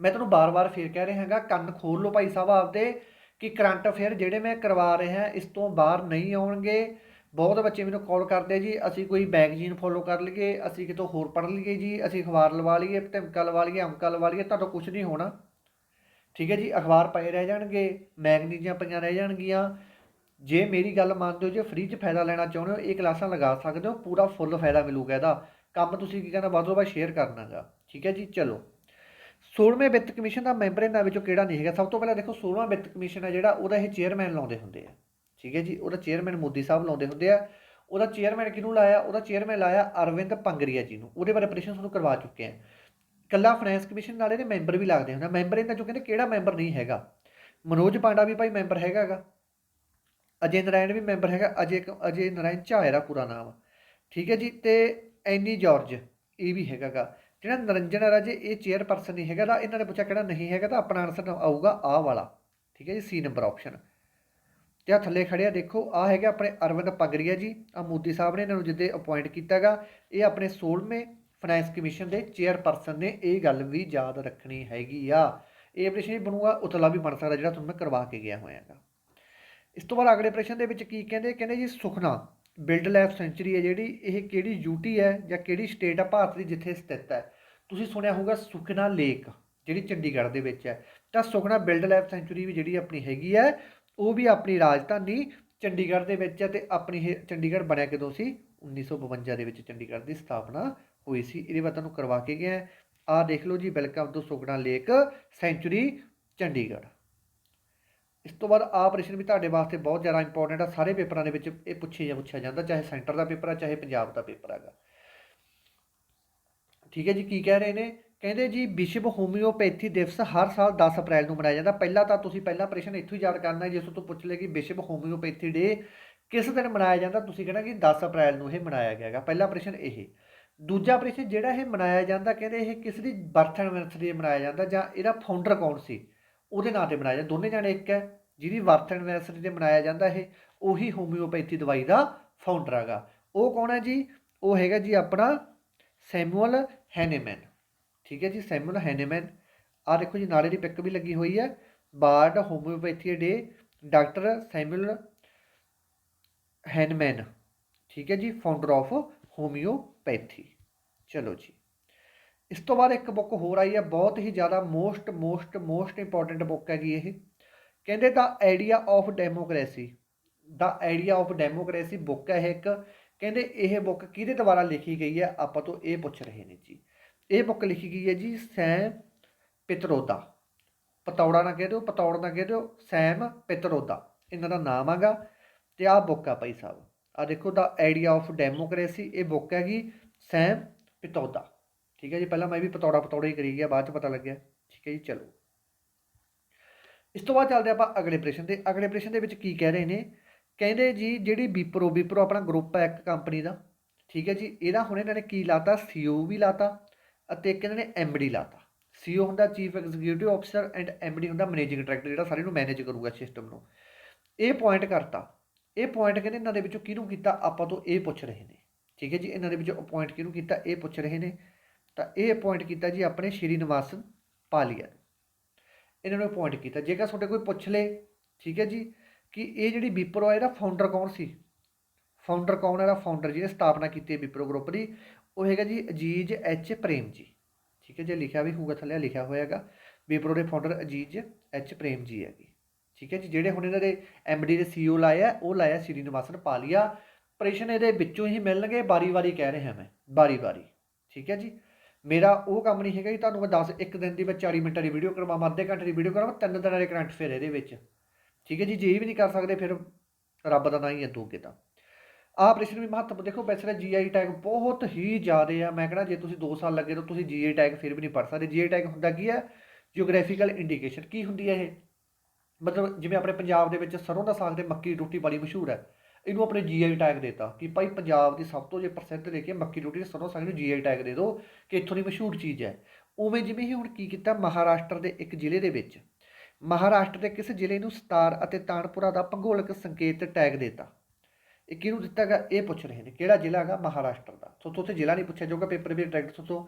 ਮੈਂ ਤੁਹਾਨੂੰ ਬਾਰ-ਬਾਰ ਫੇਰ ਕਹਿ ਰਿਹਾ ਹਾਂਗਾ, ਕੰਨ ਖੋਲ ਲਓ ਭਾਈ ਸਾਹਿਬ ਆਪਦੇ, ਕਿ ਕਰੰਟ ਅਫੇਅਰ ਜਿਹੜੇ ਮੈਂ ਕਰਵਾ ਰਿਹਾ, ਇਸ ਤੋਂ ਬਾਹਰ ਨਹੀਂ ਆਉਣਗੇ। ਬਹੁਤ ਬੱਚੇ ਮੈਨੂੰ ਕਾਲ ਕਰਦੇ ਆ ਜੀ, ਅਸੀਂ ਕੋਈ ਮੈਗਜ਼ੀਨ ਫੋਲੋ ਕਰ ਲਈਏ, ਅਸੀਂ ਕਿਤੋਂ ਹੋਰ ਪੜ੍ਹ ਲਈਏ ਜੀ, ਅਸੀਂ ਅਖਬਾਰ ਲਵਾ ਲਈਏ ਧਮਕਾ ਲਵਾ ਲਈਏ, ਅੰਕਾ ਲਵਾ ਲਈਏ, ਤੁਹਾਡਾ ਕੁਝ ਨਹੀਂ ਹੋਣਾ। ਠੀਕ ਹੈ ਜੀ, ਅਖਬਾਰ ਪਏ ਰਹਿ ਜਾਣਗੇ ਮੈਗਜ਼ੀਨਾਂ ਪਈਆਂ ਰਹਿ ਜਾਣਗੀਆਂ। ਜੇ ਮੇਰੀ ਗੱਲ ਮੰਨਦੇ ਹੋ, ਜੇ ਫ੍ਰੀ 'ਚ ਫਾਇਦਾ ਲੈਣਾ ਚਾਹੁੰਦੇ ਹੋ, ਇਹ ਕਲਾਸਾਂ ਲਗਾ ਸਕਦੇ ਹੋ, ਪੂਰਾ ਫੁੱਲ ਫਾਇਦਾ ਮਿਲੂਗਾ ਇਹਦਾ। ਕੰਮ ਤੁਸੀਂ ਕੀ ਕਰਨਾ, ਵੱਧ ਤੋਂ ਵੱਧ ਸ਼ੇਅਰ ਕਰਨਾਗਾ ਠੀਕ ਹੈ ਜੀ, ਚਲੋ। 16ਵੇਂ ਵਿੱਤ ਕਮਿਸ਼ਨ ਦਾ ਮੈਂਬਰ ਇਹਨਾਂ ਵਿੱਚੋਂ ਕਿਹੜਾ ਨਹੀਂ ਹੈਗਾ? ਸਭ ਤੋਂ ਪਹਿਲਾਂ ਦੇਖੋ 16ਵਾਂ ਵਿੱਤ ਕਮਿਸ਼ਨ ਹੈ ਜਿਹੜਾ, ਉਹਦਾ ਇਹ ਚੇਅਰਮੈਨ ਲਾਉਂਦੇ ਹੁੰਦੇ ਆ। ਠੀਕ ਹੈ ਜੀ, ਉਹਦਾ ਚੇਅਰਮੈਨ ਮੋਦੀ ਸਾਹਿਬ ਲਾਉਂਦੇ ਹੁੰਦੇ ਆ। ਉਹਦਾ ਚੇਅਰਮੈਨ ਕਿਹਨੂੰ ਲਾਇਆ? ਉਹਦਾ ਚੇਅਰਮੈਨ ਲਾਇਆ ਅਰਵਿੰਦ ਪੰਗਰੀਆ ਜੀ ਨੂੰ। ਉਹਦੇ ਬਾਰੇ ਪ੍ਰਸ਼ਨ ਤੁਹਾਨੂੰ ਕਰਵਾ ਚੁੱਕੇ ਆ ਕੱਲਾ ਫਾਈਨੈਂਸ ਕਮਿਸ਼ਨ ਨਾਲ ਇਹਦੇ ਮੈਂਬਰ ਵੀ ਲੱਗਦੇ ਹੁੰਦੇ ਮੈਂਬਰ ਇਹਨਾਂ ਚੋਂ ਕਹਿੰਦੇ ਕਿਹੜਾ ਮੈਂਬਰ ਨਹੀਂ ਹੈਗਾ? ਮਨੋਜ ਪਾਂਡਾ ਵੀ ਭਾਈ ਮੈਂਬਰ ਹੈਗਾਗਾ ਅਜੇ ਨਾਰਾਇਣ ਵੀ ਮੈਂਬਰ ਹੈਗਾ। ਅਜੇ ਅਜੇ ਨਾਰਾਇਣ ਝਾ ਇਹਦਾ ਪੂਰਾ ਨਾਮ ਠੀਕ ਹੈ ਜੀ, ਤੇ ਐਨੀ ਜਾਰਜ, ਇਹ ਵੀ ਹੈਗਾਗਾ ਜਿਹੜਾ ਨਰਿੰਜਨ ਰਾਜੇ, ਇਹ ਚੇਅਰਪਰਸਨ ਨਹੀਂ ਹੈਗਾ। ਤਾਂ ਇਹਨਾਂ ਨੇ ਪੁੱਛਿਆ ਕਿਹੜਾ ਨਹੀਂ ਹੈਗਾ, ਤਾਂ ਆਪਣਾ ਆਨਸਰ ਆਊਗਾ ਆਹ ਵਾਲਾ। ਠੀਕ ਹੈ ਜੀ ਸੀ ਨੰਬਰ ਆਪਸ਼ਨ ਤੇ ਆ ਥੱਲੇ ਖੜਿਆ ਦੇਖੋ ਆ ਹੈਗਾ ਆਪਣੇ ਅਰਵਿੰਦ ਪਗਰੀਆ ਜੀ ਆ ਮੋਦੀ ਸਾਹਿਬ ਨੇ ਇਹਨਾਂ ਨੂੰ ਜਿੱਦੇ ਅਪਾਇੰਟ ਕੀਤਾਗਾ, ਇਹ ਆਪਣੇ 16ਵੇਂ ਫਾਈਨੈਂਸ ਕਮਿਸ਼ਨ ਦੇ ਚੇਅਰਪਰਸਨ ਨੇ, ਇਹ ਗੱਲ ਵੀ ਯਾਦ ਰੱਖਣੀ ਹੈਗੀ ਆ। ਇਹ ਪ੍ਰਸ਼ਨ ਬਣੂਗਾ, ਉਤਲਾ ਵੀ ਬਣ ਸਕਦਾ ਜਿਹੜਾ ਤੁਹਾਨੂੰ ਮੈਂ ਕਰਵਾ ਕੇ ਗਿਆ ਹੋਇਆਗਾ। ਇਸ ਤੋਂ ਬਾਅਦ ਅਗਲੇ ਪ੍ਰਸ਼ਨ ਦੇ ਵਿੱਚ ਕੀ ਕਹਿੰਦੇ ਕਹਿੰਦੇ ਜੀ ਸੁਖਨਾ ਬਿਲਡ ਲਾਈਫ ਸੈਂਚੁਰੀ ਹੈ ਜਿਹੜੀ, ਇਹ ਕਿਹੜੀ ਯੂਟੀ ਹੈ ਜਾਂ ਕਿਹੜੀ ਸਟੇਟ ਆ ਭਾਰਤ ਦੀ ਜਿੱਥੇ ਸਥਿਤ ਹੈ? ਤੁਸੀਂ ਸੁਣਿਆ ਹੋਊਗਾ ਸੁਖਨਾ ਲੇਕ, ਜਿਹੜੀ ਚੰਡੀਗੜ੍ਹ ਦੇ ਵਿੱਚ ਹੈ। ਤਾਂ ਸੁਖਨਾ ਬਿਲਡ ਲਾਈਫ ਸੈਂਚਰੀ ਵੀ ਜਿਹੜੀ ਆਪਣੀ ਹੈਗੀ ਹੈ ਉਹ ਵੀ ਆਪਣੀ ਰਾਜਧਾਨੀ ਚੰਡੀਗੜ੍ਹ ਦੇ ਵਿੱਚ ਹੈ ਤੇ ਆਪਣੀ ਇਹ ਚੰਡੀਗੜ੍ਹ ਬਣਿਆ ਕਦੋਂ ਸੀ? 1952 ਦੇ ਵਿੱਚ ਚੰਡੀਗੜ੍ਹ ਦੀ ਸਥਾਪਨਾ ਹੋਈ ਸੀ। ਇਹਦੇ ਬਾਅਦ ਤੁਹਾਨੂੰ ਕਰਵਾ ਕੇ ਗਿਆ ਆ ਦੇਖ ਲਓ ਜੀ, welcome to Sukhna lake, sanctuary, Chandigarh. ਇਸ ਤੋਂ ਬਾਅਦ ਆ ਪ੍ਰਸ਼ਨ ਵੀ ਤੁਹਾਡੇ ਵਾਸਤੇ ਬਹੁਤ ਜ਼ਿਆਦਾ ਇੰਪੋਰਟੈਂਟ ਆ। ਸਾਰੇ ਪੇਪਰਾਂ ਦੇ ਵਿੱਚ ਇਹ ਪੁੱਛੇ ਜਾਂ ਪੁੱਛਿਆ ਜਾਂਦਾ, ਚਾਹੇ ਸੈਂਟਰ ਦਾ ਪੇਪਰ ਆ, ਚਾਹੇ ਪੰਜਾਬ ਦਾ ਪੇਪਰ ਹੈਗਾ। ਠੀਕ ਹੈ ਜੀ, ਕੀ ਕਹਿ ਰਹੇ ਨੇ? ਕਹਿੰਦੇ ਜੀ ਵਿਸ਼ਵ ਹੋਮਿਓਪੈਥੀ ਦਿਵਸ ਹਰ ਸਾਲ 10 ਅਪ੍ਰੈਲ ਨੂੰ ਮਨਾਇਆ ਜਾਂਦਾ। ਪਹਿਲਾਂ ਤਾਂ ਤੁਸੀਂ ਪਹਿਲਾ ਪ੍ਰਸ਼ਨ ਇੱਥੋਂ ਹੀ ਯਾਦ ਕਰਨਾ ਜਿਸ ਤੋਂ ਪੁੱਛ ਲਿਆ ਕਿ ਵਿਸ਼ਵ ਹੋਮਿਓਪੈਥੀ ਡੇ ਕਿਸ ਦਿਨ ਮਨਾਇਆ ਜਾਂਦਾ, ਤੁਸੀਂ ਕਹਿਣਾ ਕਿ 10 ਅਪ੍ਰੈਲ ਨੂੰ ਇਹ ਮਨਾਇਆ ਗਿਆ ਹੈਗਾ। ਪਹਿਲਾ ਪ੍ਰਸ਼ਨ ਇਹ। ਦੂਜਾ ਪ੍ਰਸ਼ਨ ਜਿਹੜਾ ਇਹ ਮਨਾਇਆ ਜਾਂਦਾ, ਕਹਿੰਦੇ ਇਹ ਕਿਸ ਦੀ ਬਰਥ ਐਨਵਰਸਰੀ ਮਨਾਇਆ ਜਾਂਦਾ ਜਾਂ ਇਹਦਾ ਫਾਊਂਡਰ ਕੌਣ ਸੀ? ਉਹਦੇ ਨਾਂ ਤੇ ਮਨਾਇਆ ਜਾਂਦਾ। ਦੋਨੇ ਜਾਣੇ ਇੱਕ ਹੈ, ਜਿਹਦੀ ਬਰਥ ਐਨਵਰਸਰੀ ਤੇ ਮਨਾਇਆ ਜਾਂਦਾ ਇਹ, ਉਹੀ ਹੋਮਿਓਪੈਥੀ ਦਵਾਈ ਦਾ ਫਾਊਂਡਰ ਹੈਗਾ। ਉਹ ਕੌਣ ਹੈ ਜੀ? ਉਹ ਹੈਗਾ ਜੀ ਆਪਣਾ ਸੈਮੂਅਲ ਹੈਨੇਮੈਨ। ਠੀਕ ਹੈ ਜੀ ਸੈਮੂਅਲ ਹੈਨੇਮੈਨ ਆ ਦੇਖੋ ਜੀ, ਨਾਲੇ ਦੀ ਪਿਕ ਵੀ ਲੱਗੀ ਹੋਈ ਹੈ। World homeopathy day doctor Samuel Hahnemann ਠੀਕ ਹੈ ਜੀ ਫਾਊਂਡਰ ਆਫ ਹੋਮਿਓਪੈਥੀ ਚਲੋ ਜੀ। ਇਸ ਤੋਂ ਬਾਅਦ ਇੱਕ ਬੁੱਕ ਹੋਰ ਆਈ ਹੈ, ਬਹੁਤ ਹੀ ਜ਼ਿਆਦਾ most most most important book ਹੈਗੀ ਇਹ। ਕਹਿੰਦੇ the idea of democracy the idea of democracy book ਹੈ ਇਹ ਇੱਕ। ਕਹਿੰਦੇ ਇਹ ਬੁੱਕ ਕਿਹਦੇ ਦੁਆਰਾ ਲਿਖੀ ਗਈ ਹੈ, ਆਪਾਂ ਤੋਂ ਇਹ ਪੁੱਛ ਰਹੇ ਨੇ ਜੀ। ਇਹ ਬੁੱਕ ਲਿਖੀ ਗਈ ਹੈ ਜੀ ਸੈਮ ਪਿਤਰੋਦਾ। ਪਤੌੜਾ ਨਾ ਕਹਿ ਦਿਓ, ਪਤੌੜ ਨਾ ਕਹਿ ਦਿਓ, ਸੈਮ ਪਿਤਰੋਦਾ। ਇਹਨਾਂ ਦਾ ਨਾਮ ਹੈਗਾ ਤੇ ਆਹ ਬੁੱਕ ਆ ਭਾਈ ਸਾਹਿਬ। ਆ ਦੇਖੋ, ਦਾ ਆਈਡੀਆ ਆਫ ਡੈਮੋਕ੍ਰੇਸੀ ਇਹ ਬੁੱਕ ਹੈਗੀ ਸੈਮ ਪਿਤੌਦਾ ਠੀਕ ਹੈ ਜੀ, ਪਹਿਲਾਂ ਮੈਂ ਵੀ ਪਤੌੜਾ ਪਤੌੜਾ ਹੀ ਕਰੀ ਗਿਆ, ਬਾਅਦ ਚ ਪਤਾ ਲੱਗਿਆ। ਠੀਕ ਹੈ ਜੀ, ਚਲੋ। ਇਸ ਤੋਂ ਬਾਅਦ ਚੱਲਦੇ ਆਪਾਂ ਅਗਲੇ ਪ੍ਰਸ਼ਨ ਤੇ। ਅਗਲੇ ਪ੍ਰਸ਼ਨ ਦੇ ਵਿੱਚ ਕੀ ਕਹਿ ਰਹੇ ਨੇ? ਕਹਿੰਦੇ ਜੀ, ਜਿਹੜੀ ਬੀਪਰੋ ਵਿਪਰੋ ਆਪਣਾ ਗਰੁੱਪ ਹੈ ਇੱਕ ਕੰਪਨੀ ਦਾ। ਠੀਕ ਹੈ ਜੀ, ਇਹਦਾ ਹੁਣ ਇਹਨਾਂ ਨੇ ਕੀ ਲਾਤਾ? ਸੀਓ ਵੀ ਲਾਤਾ। ਅਤੇ ਇੱਕ ਇਹਨਾਂ ਨੇ ਐਮਡੀ ਲਾਤਾ। ਸੀਓ ਹੁੰਦਾ chief executive officer and MD ਹੁੰਦਾ ਮੈਨੇਜਿੰਗ ਡਾਇਰੈਕਟਰ ਜਿਹੜਾ ਸਾਰੇ ਨੂੰ ਮੈਨੇਜ ਕਰੂਗਾ ਸਿਸਟਮ ਨੂੰ। ਇਹ ਪੁਆਇੰਟ ਕਰਤਾ। ਇਹ ਪੁਆਇੰਟ ਕਹਿੰਦੇ ਇਹਨਾਂ ਦੇ ਵਿੱਚੋਂ ਕਿਹਨੂੰ ਕੀਤਾ? ਆਪਾਂ ਤੋਂ ਇਹ ਪੁੱਛ ਰਹੇ ਨੇ। ਠੀਕ ਹੈ ਜੀ? ਇਹਨਾਂ ਦੇ ਵਿੱਚੋਂ ਪੁਆਇੰਟ ਕਿਹਨੂੰ ਕੀਤਾ? ਇਹ ਪੁੱਛ ਰਹੇ ਨੇ। ਤਾਂ ਇਹ ਪੁਆਇੰਟ ਕੀਤਾ ਜੀ ਆਪਣੇ ਸ਼੍ਰੀ ਨਿਵਾਸਨ ਪਾਲੀਆ ਇਹਨਾਂ ਨੂੰ ਪੁਆਇੰਟ ਕੀਤਾ। ਜੇਕਰ ਤੁਹਾਡੇ ਕੋਈ ਪੁੱਛ ਲੇ, ਠੀਕ ਹੈ ਜੀ, ਕਿ ਇਹ ਜਿਹੜੀ ਵਿਪਰੋ ਹੈ ਇਹਦਾ ਫਾਊਂਡਰ ਕੌਣ ਸੀ? ਫਾਊਂਡਰ ਕੌਣ ਹੈ ਇਹਦਾ ਫਾਊਂਡਰ ਜਿਹਨੇ ਸਥਾਪਨਾ ਕੀਤੀ ਹੈ ਵਿਪਰੋ ਗਰੁੱਪ ਦੀ ਉਹ ਹੈਗਾ ਜੀ ਅਜੀਜ਼ ਐਚ ਪ੍ਰੇਮ ਜੀ। ਠੀਕ ਹੈ ਜੇ ਲਿਖਿਆ ਵੀ ਹੋਊਗਾ ਥੱਲੇ, ਲਿਖਿਆ ਹੋਇਆਗਾ। ਵਿਪਰੋ ਦੇ ਫਾਊਂਡਰ ਅਜੀਜ਼ ਐਚ ਪ੍ਰੇਮ ਜੀ ਹੈਗੇ। ਠੀਕ ਹੈ ਜੀ, ਜਿਹੜੇ ਹੁਣ ਇਹਨਾਂ ਦੇ ਐਮਡੀ ਦੇ ਸੀਈਓ ਲਾਇਆ ਉਹ ਲਾਇਆ ਸ੍ਰੀ ਨਿਵਾਸਨ ਪਾਲੀਆ। ਪ੍ਰਸ਼ਨ ਇਹਦੇ ਵਿੱਚੋਂ ਹੀ ਮਿਲਣਗੇ ਬਾਰੀ-ਬਾਰੀ ਕਹਿ ਰਿਹਾ ਮੈਂ ਬਾਰੀ-ਬਾਰੀ ਠੀਕ ਹੈ ਜੀ, ਮੇਰਾ ਉਹ ਕੰਮ ਨਹੀਂ ਹੈਗਾ ਜੀ, ਤੁਹਾਨੂੰ ਮੈਂ 10 ਇੱਕ ਦਿਨ ਦੀ ਮੈਂ 40 ਮਿੰਟਾਂ ਦੀ ਵੀਡੀਓ ਕਰਵਾਵਾਂ, ਅੱਧੇ ਘੰਟੇ ਦੀ ਵੀਡੀਓ ਕਰਵਾਵਾਂ, ਤਿੰਨ ਦਿਨਾਂ ਦੇ ਕਰੰਟ ਫੇਰ ਇਹਦੇ ਵਿੱਚ। ਠੀਕ ਹੈ ਜੀ, ਜੇ ਵੀ ਨਹੀਂ ਕਰ ਸਕਦੇ, ਫਿਰ ਰੱਬ ਦਾ ਨਾਂ ਹੀ ਹੈ ਦੋਗੇ ਤਾਂ। ਆਹ ਪ੍ਰਸ਼ਨ ਵੀ ਮਹੱਤਵ, ਦੇਖੋ ਵੈਸੇ ਤਾਂ ਜੀਆਈ ਟੈਗ ਬਹੁਤ ਹੀ ਜ਼ਿਆਦੇ ਆ। ਮੈਂ ਕਹਿੰਦਾ ਜੇ ਤੁਸੀਂ 2 ਸਾਲ ਲੱਗੇ ਤਾਂ ਤੁਸੀਂ ਜੀਆਈ ਟੈਗ ਫਿਰ ਵੀ ਨਹੀਂ ਪੜ ਸਕਦੇ। ਜੀਆਈ ਟੈਗ ਹੁੰਦਾ ਕੀ ਹੈ ਜੀਓਗ੍ਰਾਫੀਕਲ ਇੰਡੀਕੇਸ਼ਨ ਕੀ ਹੁੰਦੀ ਹੈ ਇਹ? ਮਤਲਬ ਜਿਵੇਂ ਆਪਣੇ ਪੰਜਾਬ ਦੇ ਵਿੱਚ ਸਰੋਂ ਦਾ ਸਾਗ ਤੇ ਮੱਕੀ ਦੀ ਰੋਟੀ ਬੜੀ ਮਸ਼ਹੂਰ ਹੈ ਇਹਨੂੰ ਆਪਣੇ ਜੀਆਈ ਟੈਗ ਦਿੱਤਾ ਕਿ ਭਾਈ ਪੰਜਾਬ ਦੀ ਸਭ ਤੋਂ ਜੇ ਪ੍ਰਸਿੱਧ ਕੇ ਮੱਕੀ ਰੋਟੀ ਤੇ ਸਰੋਂ ਸਾਗ ਨੂੰ ਜੀਆਈ ਟੈਗ ਦੇ ਦਿਓ, ਕਿ ਇੱਥੋਂ ਦੀ ਮਸ਼ਹੂਰ ਚੀਜ਼ ਹੈ ਉਵੇਂ ਜਿਵੇਂ ਹੀ ਹੁਣ ਕੀ ਕੀਤਾ, ਮਹਾਰਾਸ਼ਟਰ ਦੇ ਇੱਕ ਜ਼ਿਲ੍ਹੇ ਦੇ ਵਿੱਚ, ਮਹਾਰਾਸ਼ਟਰ ਦੇ ਕਿਸੇ ਜ਼ਿਲ੍ਹੇ ਨੂੰ ਸਤਾਰ ਅਤੇ ਤਾਨਪੁਰਾ ਦਾ ਭੂਗੋਲਿਕ ਸੰਕੇਤ ਟੈਗ ਦਿੱਤਾ? ਇਹ ਕਿਹਨੂੰ ਦਿੱਤਾ ਗਾ ਇਹ ਪੁੱਛ ਰਹੇ ਨੇ, ਕਿਹੜਾ ਜ਼ਿਲ੍ਹਾ ਹੈਗਾ? ਮਹਾਰਾਸ਼ਟਰ ਦਾ। ਸੋ ਉੱਥੇ ਜ਼ਿਲ੍ਹਾ ਨਹੀਂ ਪੁੱਛਿਆ ਜਾਊਗਾ, ਪੇਪਰ ਵੀ ਡਾਇਰੈਕਟ ਤੋਂ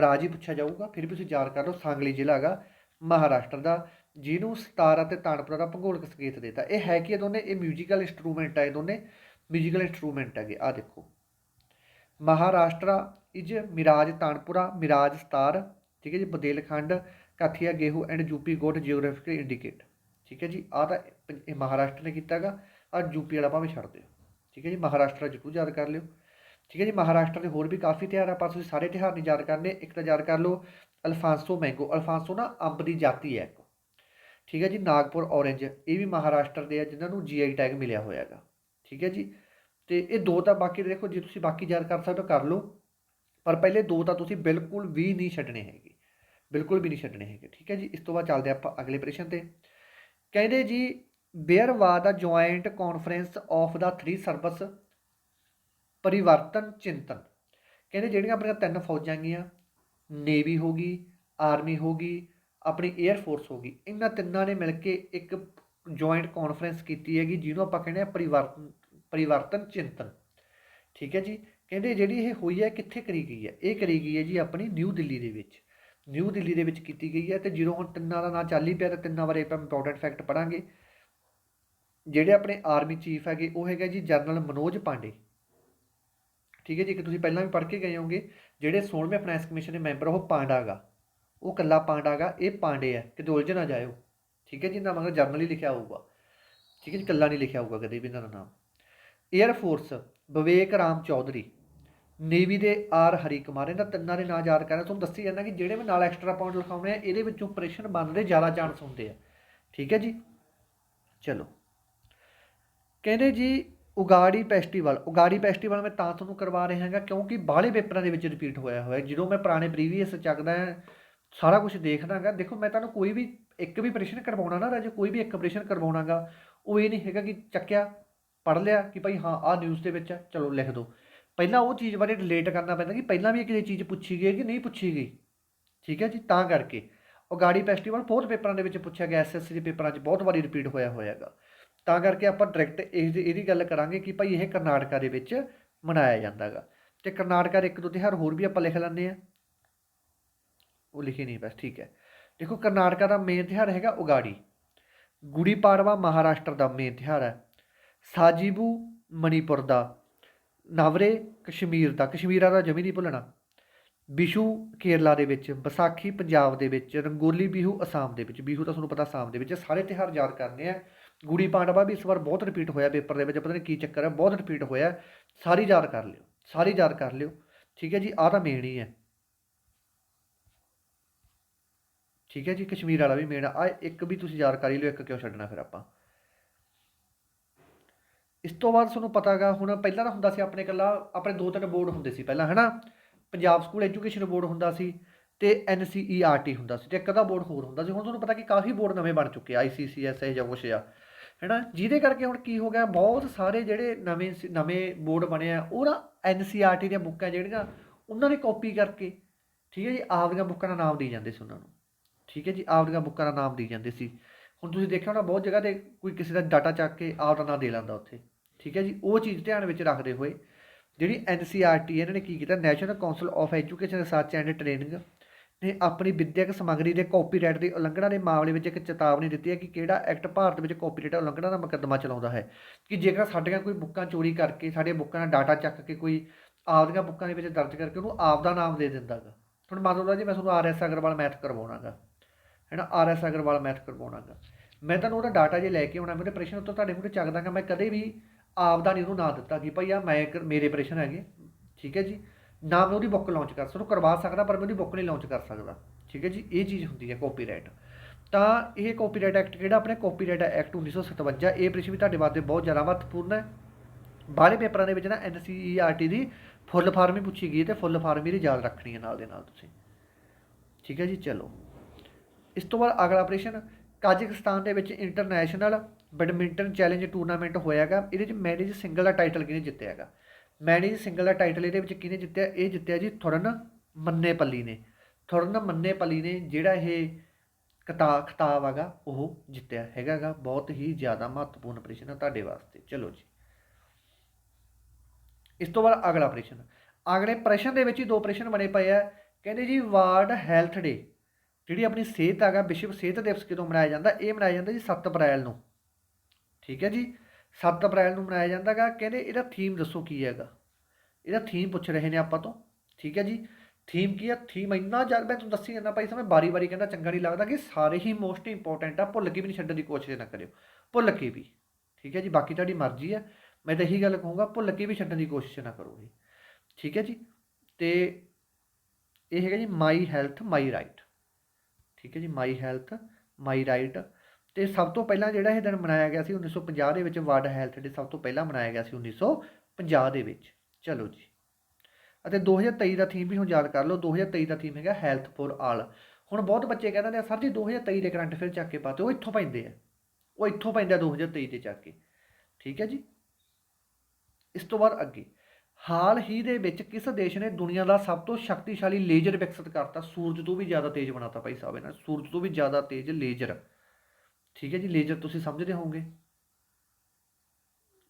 ਰਾਜ ਹੀ ਪੁੱਛਿਆ ਜਾਊਗਾ। ਫਿਰ ਵੀ ਤੁਸੀਂ ਯਾਦ ਕਰ ਲਓ, ਸਾਂਗਲੀ ਜ਼ਿਲ੍ਹਾ ਹੈਗਾ, ਮਹਾਰਾਸ਼ਟਰ ਦਾ, ਜਿਹਨੂੰ ਸਤਾਰਾ ਤੇ ਤਾਨਪੁਰਾ ਦਾ ਭੂਗੋਲਿਕ ਸੰਕੇਤ ਦਿੱਤਾ। ਇਹ ਹੈ ਕਿ ਇਹ ਦੋਨੇ? ਇਹ ਮਿਊਜ਼ੀਕਲ ਇਨਸਟਰੂਮੈਂਟ ਹੈ ਇਹ ਦੋਨੇ। ਮਿਊਜ਼ੀਕਲ ਇਨਸਟਰੂਮੈਂਟ ਹੈਗੇ। ਆ ਦੇਖੋ। ਮਹਾਰਾਸ਼ਟਰਾ ਇਜ ਮਿਰਾਜ ਤਾਨਪੁਰਾ, ਮਿਰਾਜ ਸਤਾਰ, ਠੀਕ ਹੈ ਜੀ, Bundelkhand Kathiya gehu and UP got geographical indicate ਠੀਕ ਹੈ ਜੀ ਆ ਤਾਂ ਪ- ਮਹਾਰਾਸ਼ਟਰ ਨੇ ਕੀਤਾਗਾ ਆ ਯੂਪੀ ਵਾਲਾ ਭਾਵੇਂ ਛੱਡ ਦਿਓ। ਠੀਕ ਹੈ ਜੀ, ਮਹਾਰਾਸ਼ਟਰ ਜ਼ਰੂਰ ਯਾਦ ਕਰ ਲਿਓ। ਠੀਕ ਹੈ ਜੀ, ਮਹਾਰਾਸ਼ਟਰ ਦੇ ਹੋਰ ਵੀ ਕਾਫੀ ਤਿਉਹਾਰ ਆ, ਪਰ ਤੁਸੀਂ ਸਾਰੇ ਤਿਉਹਾਰ ਨਹੀਂ ਯਾਦ ਕਰਨੇ। ਇੱਕ ਤਾਂ ਯਾਦ ਕਰ ਲਓ, ਅਲਫਾਂਸੋ ਮੈਂਗੋ, ਅਲਫਾਂਸੋ ਨਾ ਅੰਬ ਦੀ ਜਾਤੀ ਹੈ ਇੱਕ। ਠੀਕ ਹੈ ਜੀ, ਨਾਗਪੁਰ ਔਰੇਂਜ, ਇਹ ਵੀ ਮਹਾਰਾਸ਼ਟਰ ਦੇ ਆ, ਜਿਨ੍ਹਾਂ ਨੂੰ ਜੀਆਈ ਟੈਗ ਮਿਲਿਆ ਹੋਇਆ ਹੈਗਾ। ਠੀਕ ਹੈ ਜੀ, ਤੇ ਇਹ ਦੋ ਤਾਂ ਬਾਕੀ ਦੇਖੋ, ਜੇ ਤੁਸੀਂ ਬਾਕੀ ਯਾਦ ਕਰ ਸਕਦੇ ਹੋ, ਕਰ ਲਓ। ਪਰ ਪਹਿਲੇ ਦੋ ਤਾਂ ਤੁਸੀਂ ਬਿਲਕੁਲ ਵੀ ਨਹੀਂ ਛੱਡਣੇ ਹੈਗੇ। ਬਿਲਕੁਲ ਵੀ ਨਹੀਂ ਛੱਡਣੇ ਹੈਗੇ। ਠੀਕ ਹੈ ਜੀ, ਇਸ ਤੋਂ ਬਾਅਦ ਚੱਲਦੇ ਆਪਾਂ ਅਗਲੇ ਪ੍ਰਸ਼ਨ ਤੇ। ਕਹਿੰਦੇ ਜੀ ਬੇਅਰ ਵਾ the joint conference of the three service Parivartan Chintan. ਕਹਿੰਦੇ ਜਿਹੜੀਆਂ ਆਪਣੀਆਂ ਤਿੰਨ ਫੌਜਾਂ ਗੀਆਂ ਨੇਵੀ ਹੋ ਗਈ ਆਰਮੀ ਹੋ ਗਈ, ਆਪਣੀ 에ਅਰ ਫੋਰਸ ਹੋ ਗਈ, ਇਹਨਾਂ ਤਿੰਨਾਂ ਨੇ ਮਿਲ ਕੇ ਇੱਕ ਜੁਆਇੰਟ ਕਾਨਫਰੰਸ ਕੀਤੀ ਹੈਗੀ, ਜਿਹਨੂੰ ਆਪਾਂ ਕਹਿੰਦੇ ਆ ਪਰਿਵਰਤਨ ਪਰਿਵਰਤਨ ਚਿੰਤਨ। ਠੀਕ ਹੈ ਜੀ? ਕਹਿੰਦੇ ਜਿਹੜੀ ਇਹ ਹੋਈ ਹੈ ਕਿੱਥੇ ਕਰੀ ਗਈ ਹੈ? ਇਹ ਕਰੀ ਗਈ ਹੈ ਜੀ ਆਪਣੀ ਨਿਊ ਦਿੱਲੀ ਦੇ ਵਿੱਚ। ਨਿਊ ਦਿੱਲੀ ਦੇ ਵਿੱਚ ਕੀਤੀ ਗਈ ਹੈ ਤੇ ਜਦੋਂ ਹੁਣ ਤਿੰਨਾਂ ਦਾ ਨਾਂ ਚਾਲੀ ਪਿਆ, ਤਾਂ ਤਿੰਨਾਂ ਬਾਰੇ ਆਪਾਂ ਇੰਪੋਰਟੈਂਟ ਫੈਕਟ ਪੜਾਂਗੇ ਜਿਹੜੇ ਆਪਣੇ ਆਰਮੀ ਚੀਫ ਹੈਗੇ, ਉਹ ਹੈਗਾ ਜੀ ਜਨਰਲ ਮਨੋਜ ਪਾਂਡੇ। ਠੀਕ ਹੈ ਜੀ ਕਿ ਤੁਸੀਂ ਪਹਿਲਾਂ ਵੀ ਪੜ੍ਹ ਕੇ ਗਏ ਹੋਗੇ ਜਿਹੜੇ 16ਵੇਂ ਫਾਈਨੈਂਸ ਕਮਿਸ਼ਨ ਦੇ ਮੈਂਬਰ ਉਹ ਪਾਂਡਾ ਗਾ ਉਹ ਕੱਲਾ ਪਾਂਡਾ ਗਾ ਇਹ ਪਾਂਡੇ ਹੈ, ਕਿਤੇ ਉਲਝ ਨਾ ਜਾਇਓ। ਠੀਕ ਹੈ ਜੀ ਨਾ ਮਗਰ ਜਰਨਲ ਹੀ ਲਿਖਿਆ ਹੋਊਗਾ। ਠੀਕ ਹੈ ਜੀ ਕੱਲਾ ਨਹੀਂ ਲਿਖਿਆ ਹੋਊਗਾ ਕਦੇ ਵੀ ਇਹਨਾਂ ਦਾ ਨਾਮ। Air force Vivek Ram Chaudhari navy ਦੇ ਆਰ ਹਰੀ ਕੁਮਾਰ ਇਹਨਾਂ ਤਿੰਨਾਂ ਦੇ ਨਾਂ ਯਾਦ ਕਰਨਾ ਤੁਹਾਨੂੰ ਦੱਸੀ ਜਾਂਦਾ ਕਿ ਜਿਹੜੇ ਵੀ ਨਾਲ ਐਕਸਟਰਾ ਪੁਆਇੰਟ ਲਿਖਾਉਣੇ ਆ, ਇਹਦੇ ਵਿੱਚੋਂ ਆਪਰੇਸ਼ਨ ਬਣਨ ਦੇ ਜ਼ਿਆਦਾ ਚਾਂਸ ਹੁੰਦੇ ਆ। ਠੀਕ ਹੈ ਜੀ? ਚਲੋ। ਕਹਿੰਦੇ ਜੀ ਉਗਾੜੀ ਫੈਸਟੀਵਲ ਉਗਾੜੀ ਫੈਸਟੀਵਲ ਮੈਂ ਤਾਂ ਤੁਹਾਨੂੰ ਕਰਵਾ ਰਿਹਾ ਹਾਂਗਾ ਕਿਉਂਕਿ ਬਾਹਲੇ ਪੇਪਰਾਂ ਦੇ ਵਿੱਚ ਰਿਪੀਟ ਹੋਇਆ ਹੋਇਆ ਜਦੋਂ ਮੈਂ ਪੁਰਾਣੇ ਪ੍ਰੀਵੀਅਸ ਚੱਕਦਾ ਸਾਰਾ ਕੁਝ ਦੇਖਦਾਗਾ। ਦੇਖੋ, ਮੈਂ ਤੁਹਾਨੂੰ ਕੋਈ ਵੀ ਇੱਕ ਵੀ ਆਪਰੇਸ਼ਨ ਕਰਵਾਉਣਾ ਨਾ ਰਾਜੇ, ਕੋਈ ਵੀ ਇੱਕ ਆਪਰੇਸ਼ਨ ਕਰਵਾਉਣਾਗਾ, ਉਹ ਇਹ ਨਹੀਂ ਹੈਗਾ ਕਿ ਚੱਕਿਆ, ਪੜ੍ਹ ਲਿਆ ਕਿ ਭਾਈ ਹਾਂ, ਆਹ ਨਿਊਜ਼ ਦੇ ਵਿੱਚ ਆ, ਚਲੋ ਲਿਖ ਦਿਓ ਪਹਿਲਾਂ ਉਹ ਚੀਜ਼ ਬਾਰੇ ਰਿਲੇਟ ਕਰਨਾ ਪੈਂਦਾ ਕਿ ਪਹਿਲਾਂ ਵੀ ਇਹ ਚੀਜ਼ ਪੁੱਛੀ ਗਈ ਹੈ ਕਿ ਨਹੀਂ ਪੁੱਛੀ ਗਈ। ਠੀਕ ਹੈ ਜੀ, ਤਾਂ ਕਰਕੇ। ਉਗਾੜੀ ਫੈਸਟੀਵਲ ਬਹੁਤ ਪੇਪਰਾਂ ਦੇ ਵਿੱਚ ਪੁੱਛਿਆ ਗਿਆ ਐਸਐਸਸੀ ਦੇ ਪੇਪਰਾਂ 'ਚ ਬਹੁਤ ਵਾਰੀ ਰਿਪੀਟ ਹੋਇਆ ਹੋਇਆਗਾ। ਤਾਂ ਕਰਕੇ ਆਪਾਂ ਡਾਇਰੈਕਟ ਇਸ ਇਹਦੀ ਗੱਲ ਕਰਾਂਗੇ ਕਿ ਭਾਈ ਇਹ ਕਰਨਾਟਕਾ ਦੇ ਵਿੱਚ ਮਨਾਇਆ ਜਾਂਦਾਗਾ। ਤੇ ਕਰਨਾਟਕਾ ਦੇ ਇੱਕ ਦੋ ਤਿਉਹਾਰ ਹੋਰ ਵੀ ਆਪਾਂ ਲਿਖ ਲੈਂਦੇ ਆ ਉਹ ਲਿਖੇ ਨਹੀਂ ਬਸ, ਠੀਕ ਹੈ। ਦੇਖੋ, ਕਰਨਾਟਕਾ ਦਾ ਮੇਨ ਤਿਉਹਾਰ ਹੈਗਾ ਉਗਾੜੀ। ਗੁੜੀ ਪਾੜਵਾ ਮਹਾਰਾਸ਼ਟਰ ਦਾ ਮੇਨ ਤਿਉਹਾਰ ਹੈ। ਸਾਜੀਬੂ ਮਣੀਪੁਰ ਦਾ, ਨਵਰੇ ਕਸ਼ਮੀਰ ਦਾ, ਕਸ਼ਮੀਰਾ ਦਾ ਜਮੀ ਨਹੀਂ ਭੁੱਲਣਾ। ਬਿਸ਼ੂ ਕੇਰਲਾ ਦੇ ਵਿੱਚ, ਵਿਸਾਖੀ ਪੰਜਾਬ ਦੇ ਵਿੱਚ, ਰੰਗੋਲੀ ਬਿਹੂ ਅਸਾਮ ਦੇ ਵਿੱਚ। ਬਿਹੂ ਤਾਂ ਤੁਹਾਨੂੰ ਪਤਾ ਅਸਾਮ ਦੇ ਵਿੱਚ ਸਾਰੇ ਤਿਉਹਾਰ ਯਾਦ ਕਰਨੇ ਆ। ਗੂੜੀ ਪਾਂਡਵਾ ਵੀ ਇਸ ਵਾਰ ਬਹੁਤ ਰਿਪੀਟ ਹੋਇਆ ਪੇਪਰ ਦੇ ਵਿੱਚ, ਪਤਾ ਨਹੀਂ ਕੀ ਚੱਕਰ ਹੈ, ਬਹੁਤ ਰਿਪੀਟ ਹੋਇਆ ਸਾਰੀ ਯਾਦ ਕਰ ਲਿਓ, ਸਾਰੀ ਯਾਦ ਕਰ ਲਿਓ। ਠੀਕ ਹੈ ਜੀ, ਆਹ ਤਾਂ ਮੇਨ ਹੀ ਹੈ। ਠੀਕ ਹੈ ਜੀ, ਕਸ਼ਮੀਰ ਵਾਲਾ ਵੀ ਮੇਨ ਆ। ਆਹ ਇੱਕ ਵੀ ਤੁਸੀਂ ਯਾਦ ਕਰ ਹੀ ਲਿਓ, ਇੱਕ ਕਿਉਂ ਛੱਡਣਾ ਫਿਰ ਆਪਾਂ। ਇਸ ਤੋਂ ਬਾਅਦ ਤੁਹਾਨੂੰ ਪਤਾਗਾ ਹੁਣ ਪਹਿਲਾਂ ਤਾਂ ਹੁੰਦਾ ਸੀ ਆਪਣੇ ਇਕੱਲਾ, ਆਪਣੇ ਦੋ ਤਿੰਨ ਬੋਰਡ ਹੁੰਦੇ ਸੀ ਪਹਿਲਾਂ, ਹੈਨਾ? ਪੰਜਾਬ ਸਕੂਲ ਐਜੂਕੇਸ਼ਨ ਬੋਰਡ ਹੁੰਦਾ ਸੀ ਤੇ ਐਨਸੀਈਆਰਟੀ ਹੁੰਦਾ ਸੀ ਤੇ ਇੱਕ ਦਾ ਬੋਰਡ ਹੋਰ ਹੁੰਦਾ ਸੀ। ਹੁਣ ਤੁਹਾਨੂੰ ਪਤਾ ਕਿ ਕਾਫੀ ਬੋਰਡ ਨਵੇਂ ਬਣ ਚੁੱਕੇ ਆ ਆਈਸੀਸੀਐਸ ਜਾਂ ਕੁਛ ਆ ਹੈਨਾ? ਜਿਹਦੇ ਕਰਕੇ ਹੁਣ ਕੀ ਹੋ ਗਿਆ, ਬਹੁਤ ਸਾਰੇ ਜਿਹੜੇ ਨਵੇਂ ਨਵੇਂ ਬੋਰਡ ਬਣੇ ਆ, ਉਹ ਨਾ ਐਨਸੀਈਆਰਟੀ ਦੀਆਂ ਬੁੱਕਾਂ ਜਿਹੜੀਆਂ, ਉਹਨਾਂ ਨੇ ਕਾਪੀ ਕਰਕੇ, ਠੀਕ ਹੈ ਜੀ, ਆਪਦੀਆਂ ਬੁੱਕਾਂ ਦਾ ਨਾਮ ਦੇ ਜਾਂਦੇ ਸੀ ਉਹਨਾਂ ਨੂੰ। ਠੀਕ ਹੈ ਜੀ, ਆਪਦੀਆਂ ਬੁੱਕਾਂ ਦਾ ਨਾਮ ਦੇ ਜਾਂਦੇ ਸੀ। ਹੁਣ ਤੁਸੀਂ ਦੇਖਿਆ ਹੋਣਾ, ਬਹੁਤ ਜਗ੍ਹਾ ਤੇ ਕੋਈ ਕਿਸੇ ਦਾ ਡਾਟਾ ਚੱਕ ਕੇ ਆਪ ਦਾ ਨਾਮ ਦੇ ਲੈਂਦਾ ਉੱਥੇ। ਠੀਕ ਹੈ ਜੀ, ਉਹ ਚੀਜ਼ ਧਿਆਨ ਵਿੱਚ ਰੱਖਦੇ ਹੋਏ, ਜਿਹੜੀ ਐਨਸੀਆਰਟੀ ਇਹਨਾਂ ਨੇ ਕੀ ਕੀਤਾ, national council of education research and training ਨੇ ਆਪਣੀ ਵਿਦਿਅਕ ਸਮੱਗਰੀ ਦੇ ਕਾਪੀਰਾਈਟ ਦੀ ਉਲੰਘਣਾ ਦੇ ਮਾਮਲੇ ਵਿੱਚ ਇੱਕ ਚੇਤਾਵਨੀ ਦਿੱਤੀ ਹੈ ਕਿ ਕਿਹੜਾ ਐਕਟ ਭਾਰਤ ਵਿੱਚ ਕਾਪੀਰਾਈਟ ਉਲੰਘਣਾ ਦਾ ਮੁਕੱਦਮਾ ਚਲਾਉਂਦਾ ਹੈ। ਕਿ ਜੇਕਰ ਸਾਡੀਆਂ ਕੋਈ ਬੁੱਕਾਂ ਚੋਰੀ ਕਰਕੇ, ਸਾਡੀਆਂ ਬੁੱਕਾਂ ਦਾ ਡਾਟਾ ਚੱਕ ਕੇ ਕੋਈ ਆਪਦੀਆਂ ਬੁੱਕਾਂ ਦੇ ਵਿੱਚ ਦਰਜ ਕਰਕੇ ਉਹਨੂੰ ਆਪ ਦਾ ਨਾਮ ਦੇ ਦਿੰਦਾ ਗਾ ਹੁਣ ਮੰਨ ਲਓ ਜੀ ਮੈਂ ਤੁਹਾਨੂੰ ਆਰ ਐਸ ਅਗਰਵਾਲ ਮੈਥ ਕਰਵਾਉਣਾਗਾ। ਹੈਨਾ? ਆਰ ਐਸ ਅਗਰਵਾਲ ਮੈਥ ਕਰਵਾਉਣਾਗਾ। ਮੈਂ ਤੁਹਾਨੂੰ ਉਹਦਾ ਡਾਟਾ ਜੇ ਲੈ ਕੇ ਆਉਣਾ ਮੇਰੇ ਪ੍ਰਸ਼ਨ ਉੱਤਰ ਤੁਹਾਡੇ ਮੂਹਰੇ ਚੱਕ ਦਾਂਗਾ ਮੈਂ ਕਦੇ ਵੀ ਆਪ ਦਾ ਨਹੀਂ ਉਹਨੂੰ ਨਾਂ ਦਿੱਤਾ ਕਿ ਭਾਈ ਆ ਮੈਂ ਇੱਕ, ਮੇਰੇ ਪ੍ਰਸ਼ਨ ਹੈਗੇ। ਠੀਕ ਹੈ ਜੀ? ਨਾ ਮੈਂ ਉਹਦੀ ਬੁੱਕ ਲਾਂਚ ਕਰ ਸਕਦਾ ਕਰਵਾ ਸਕਦਾ, ਪਰ ਮੈਂ ਉਹਦੀ ਬੁੱਕ ਨਹੀਂ ਲਾਂਚ ਕਰ ਸਕਦਾ। ਠੀਕ ਹੈ ਜੀ? ਇਹ ਚੀਜ਼ ਹੁੰਦੀ ਹੈ ਕਾਪੀਰਾਈਟ ਤਾਂ ਇਹ ਕਾਪੀਰਾਈਟ ਐਕਟ ਕਿਹੜਾ? ਆਪਣੇ ਕਾਪੀਰਾਈਟ ਐਕਟ 1957 ਇਹ ਪ੍ਰਸ਼ਨ ਵੀ ਤੁਹਾਡੇ ਵਾਸਤੇ ਬਹੁਤ ਜ਼ਿਆਦਾ ਮਹੱਤਵਪੂਰਨ ਹੈ। ਬਾਹਰੇ ਪੇਪਰਾਂ ਦੇ ਵਿੱਚ ਨਾ ਐਨਸੀਈਆਰਟੀ ਦੀ ਫੁੱਲ ਫਾਰਮ ਹੀ ਪੁੱਛੀ ਗਈ ਹੈ ਤੇ ਫੁੱਲ ਫਾਰਮ ਹੀ ਯਾਦ ਰੱਖਣੀ ਹੈ ਨਾਲ ਦੇ ਨਾਲ ਤੁਸੀਂ। ਠੀਕ ਹੈ ਜੀ? ਚਲੋ। ਇਸ ਤੋਂ ਬਾਅਦ ਅਗਲਾ ਪ੍ਰਸ਼ਨ ਕਾਜ਼ਕਿਸਤਾਨ ਦੇ ਵਿੱਚ ਇੰਟਰਨੈਸ਼ਨਲ ਬੈਡਮਿੰਟਨ ਚੈਲੰਜ ਟੂਰਨਾਮੈਂਟ ਹੋਇਆਗਾ। ਇਹਦੇ ਵਿੱਚ ਮੈਨੇਜ ਸਿੰਗਲ ਦਾ ਟਾਈਟਲ ਕਿਹਨੇ ਜਿੱਤਿਆ ਹੈਗਾ ਮੈਨੇਜ ਸਿੰਗਲ ਦਾ ਟਾਈਟਲ ਇਹਦੇ ਵਿੱਚ ਕਿਹਨੇ ਜਿੱਤਿਆ? ਇਹ ਜਿੱਤਿਆ ਜੀ ਥੁਰਨ ਮੰਨੇਪੱਲੀ ਨੇ। ਥੁਰਨ ਮੰਨੇਪੱਲੀ ਨੇ ਜਿਹੜਾ ਇਹ ਕਿਤਾ, ਖਿਤਾਬ ਹੈਗਾ, ਉਹ ਜਿੱਤਿਆ ਹੈਗਾਗਾ ਬਹੁਤ ਹੀ ਜ਼ਿਆਦਾ ਮਹੱਤਵਪੂਰਨ ਪ੍ਰਸ਼ਨ ਹੈ ਤੁਹਾਡੇ ਵਾਸਤੇ। ਚਲੋ ਜੀ। ਇਸ ਤੋਂ ਬਾਅਦ ਅਗਲਾ ਪ੍ਰਸ਼ਨ। ਅਗਲੇ ਪ੍ਰਸ਼ਨ ਦੇ ਵਿੱਚ ਹੀ ਦੋ ਪ੍ਰਸ਼ਨ ਬਣੇ ਪਏ ਆ। ਕਹਿੰਦੇ ਜੀ ਵਰਲਡ ਹੈਲਥ ਡੇ, ਜਿਹੜੀ ਆਪਣੀ ਸਿਹਤ ਹੈਗਾ, ਵਿਸ਼ਵ ਸਿਹਤ ਦਿਵਸ ਕਿਦੋਂ ਮਨਾਇਆ ਜਾਂਦਾ? ਇਹ ਮਨਾਇਆ ਜਾਂਦਾ ਜੀ 7 ਅਪ੍ਰੈਲ ਨੂੰ। ਠੀਕ ਹੈ ਜੀ? 7 ਅਪ੍ਰੈਲ ਨੂੰ ਮਨਾਇਆ ਜਾਂਦਾਗਾ, ਕਹਿੰਦੇ ਇਹਦਾ ਥੀਮ ਦੱਸੋ ਕੀ ਹੈਗਾ? ਇਹਦਾ ਥੀਮ ਪੁੱਛ ਰਹੇ ਨੇ ਆਪਾਂ ਤੋਂ, ਠੀਕ ਹੈ ਜੀ? ਥੀਮ ਕੀ ਹੈ? ਥੀਮ ਇੰਨਾ ਜ਼ਿਆਦਾ, ਮੈਂ ਤੁਹਾਨੂੰ ਦੱਸੀ ਜਾਂਦਾ ਭਾਈ ਸਮੇਂ ਬਾਰੀ ਬਾਰੀ ਕਹਿੰਦਾ ਚੰਗਾ ਨਹੀਂ ਲੱਗਦਾ ਕਿ ਸਾਰੇ ਹੀ ਮੋਸਟ ਇੰਪੋਰਟੈਂਟ ਆ, ਭੁੱਲ ਕੇ ਵੀ ਨਹੀਂ ਛੱਡਣ ਦੀ ਕੋਸ਼ਿਸ਼ ਨਾ ਕਰਿਓ, ਭੁੱਲ ਕੇ ਵੀ, ਠੀਕ ਹੈ ਜੀ? ਬਾਕੀ ਤੁਹਾਡੀ ਮਰਜ਼ੀ ਹੈ, ਮੈਂ ਤਾਂ ਇਹੀ ਗੱਲ ਕਹੂੰਗਾ, ਭੁੱਲ ਕੇ ਵੀ ਛੱਡਣ ਦੀ ਕੋਸ਼ਿਸ਼ ਨਾ ਕਰੋ ਜੀ ਠੀਕ ਹੈ ਜੀ? ਤੇ ਇਹ ਹੈਗਾ ਜੀ ਮਾਈ ਹੈਲਥ ਮਾਈ ਰਾਈਟ ਠੀਕ ਹੈ ਜੀ? ਮਾਈ ਹੈਲਥ ਮਾਈ ਰਾਈਟ ਤੇ ਸਭ ਤੋਂ ਪਹਿਲਾਂ ਜਿਹੜਾ ਇਹ ਦਿਨ ਮਨਾਇਆ ਗਿਆ ਸੀ 1950 ਦੇ ਵਿੱਚ ਵਰਲਡ ਹੈਲਥ ਡੇ ਸਭ ਤੋਂ ਪਹਿਲਾਂ ਮਨਾਇਆ ਗਿਆ ਸੀ 1950 ਦੇ ਵਿੱਚ। ਚਲੋ ਜੀ। ਅਤੇ 2023 ਦਾ ਥੀਮ ਵੀ ਹੁਣ ਯਾਦ ਕਰ ਲਓ 2023 ਦਾ ਥੀਮ ਹੈਗਾ ਹੈਲਥ ਫॉर ਆਲ ਹੁਣ ਬਹੁਤ ਬੱਚੇ ਕਹਿੰਦੇ ਨੇ, ਸਰ ਜੀ 2023 ਦੇ ਕਰੰਟ ਅਫੇਅਰ ਚੱਕ ਕੇ ਪਾਤੇ ਉਹ ਇੱਥੋਂ ਪੈਂਦੇ ਆ। ਉਹ ਇੱਥੋਂ ਪੈਂਦਾ 2023 ਤੇ ਚੱਕ ਕੇ। ਠੀਕ ਹੈ ਜੀ? ਇਸ ਤੋਂ ਬਾਅਦ ਅੱਗੇ। ਹਾਲ ਹੀ ਦੇ ਵਿੱਚ ਕਿਸ ਦੇਸ਼ ਨੇ ਦੁਨੀਆ ਦਾ ਸਭ ਤੋਂ ਸ਼ਕਤੀਸ਼ਾਲੀ ਲੇਜ਼ਰ ਵਿਕਸਿਤ ਕਰਤਾ? ਸੂਰਜ ਤੋਂ ਵੀ ਜ਼ਿਆਦਾ ਤੇਜ਼ ਬਣਾਤਾ ਭਾਈ ਸਾਹਿਬ ਇਹਨਾਂ ਸੂਰਜ ਤੋਂ ਵੀ ਜ਼ਿਆਦਾ ਤੇਜ਼ ਲੇਜ਼ਰ। ਠੀਕ ਹੈ ਜੀ ਲੇਜ਼ਰ ਤੁਸੀਂ ਸਮਝਦੇ ਹੋਵੋਗੇ?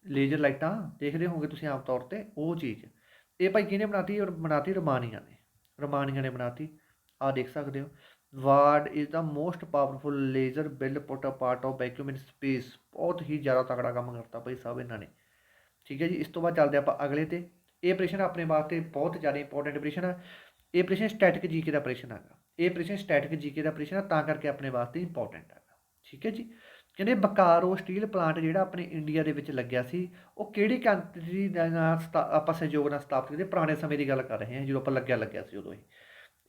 ਲੇਜ਼ਰ ਲਾਈਟਾਂ ਦੇਖਦੇ ਹੋਵੋਗੇ ਤੁਸੀਂ ਆਮ ਤੌਰ ਤੇ, ਉਹ ਚੀਜ਼। ਇਹ ਭਾਈ ਕਿਹਨੇ ਬਣਾਤੀ? ਬਣਾਤੀ ਰਮਾਨੀਆਂ ਨੇ। ਰਮਾਨੀਆਂ ਨੇ ਬਣਾਤੀ। ਆ ਦੇਖ ਸਕਦੇ ਹੋ। World is the most powerful laser will put a part of vacuum in space ਬਹੁਤ ਹੀ ਜ਼ਿਆਦਾ ਤਕੜਾ ਕੰਮ ਕਰਤਾ ਭਾਈ ਸਾਹਿਬ ਇਹਨਾਂ ਨੇ। ਠੀਕ ਹੈ ਜੀ, ਇਸ ਤੋਂ ਬਾਅਦ ਚੱਲਦੇ ਆਪਾਂ ਅਗਲੇ ਤੇ। ਇਹ ਪ੍ਰਸ਼ਨ ਆਪਣੇ ਵਾਸਤੇ ਬਹੁਤ ਜ਼ਿਆਦਾ ਇੰਪੋਰਟੈਂਟ ਪ੍ਰਸ਼ਨ ਹੈ ਇਹ ਪ੍ਰਸ਼ਨ ਸਟੈਟਿਕ ਜੀਕੇ ਦਾ ਪ੍ਰਸ਼ਨ ਹੈਗਾ। ਇਹ ਪ੍ਰਸ਼ਨ ਸਟੈਟਿਕ ਜੀਕੇ ਦਾ ਪ੍ਰਸ਼ਨ ਹੈ ਤਾਂ ਕਰਕੇ ਆਪਣੇ ਵਾਸਤੇ ਇੰਪੋਰਟੈਂਟ ਹੈਗਾ ਠੀਕ ਹੈ ਜੀ। ਕਹਿੰਦੇ ਬਕਾਰੋ ਸਟੀਲ ਪਲਾਂਟ ਜਿਹੜਾ ਆਪਣੇ ਇੰਡੀਆ ਦੇ ਵਿੱਚ ਲੱਗਿਆ ਸੀ, ਉਹ ਕਿਹੜੀ ਕੰਟਰੀ ਦੇ ਨਾਲ ਸਥਾ- ਆਪਾਂ ਸਹਿਯੋਗ ਨਾਲ ਸਥਾਪਿਤ ਕੀਤੇ? ਪੁਰਾਣੇ ਸਮੇਂ ਦੀ ਗੱਲ ਕਰ ਰਹੇ ਹਾਂ ਜਦੋਂ ਆਪਾਂ ਲੱਗਿਆ ਲੱਗਿਆ ਸੀ ਉਦੋਂ ਹੀ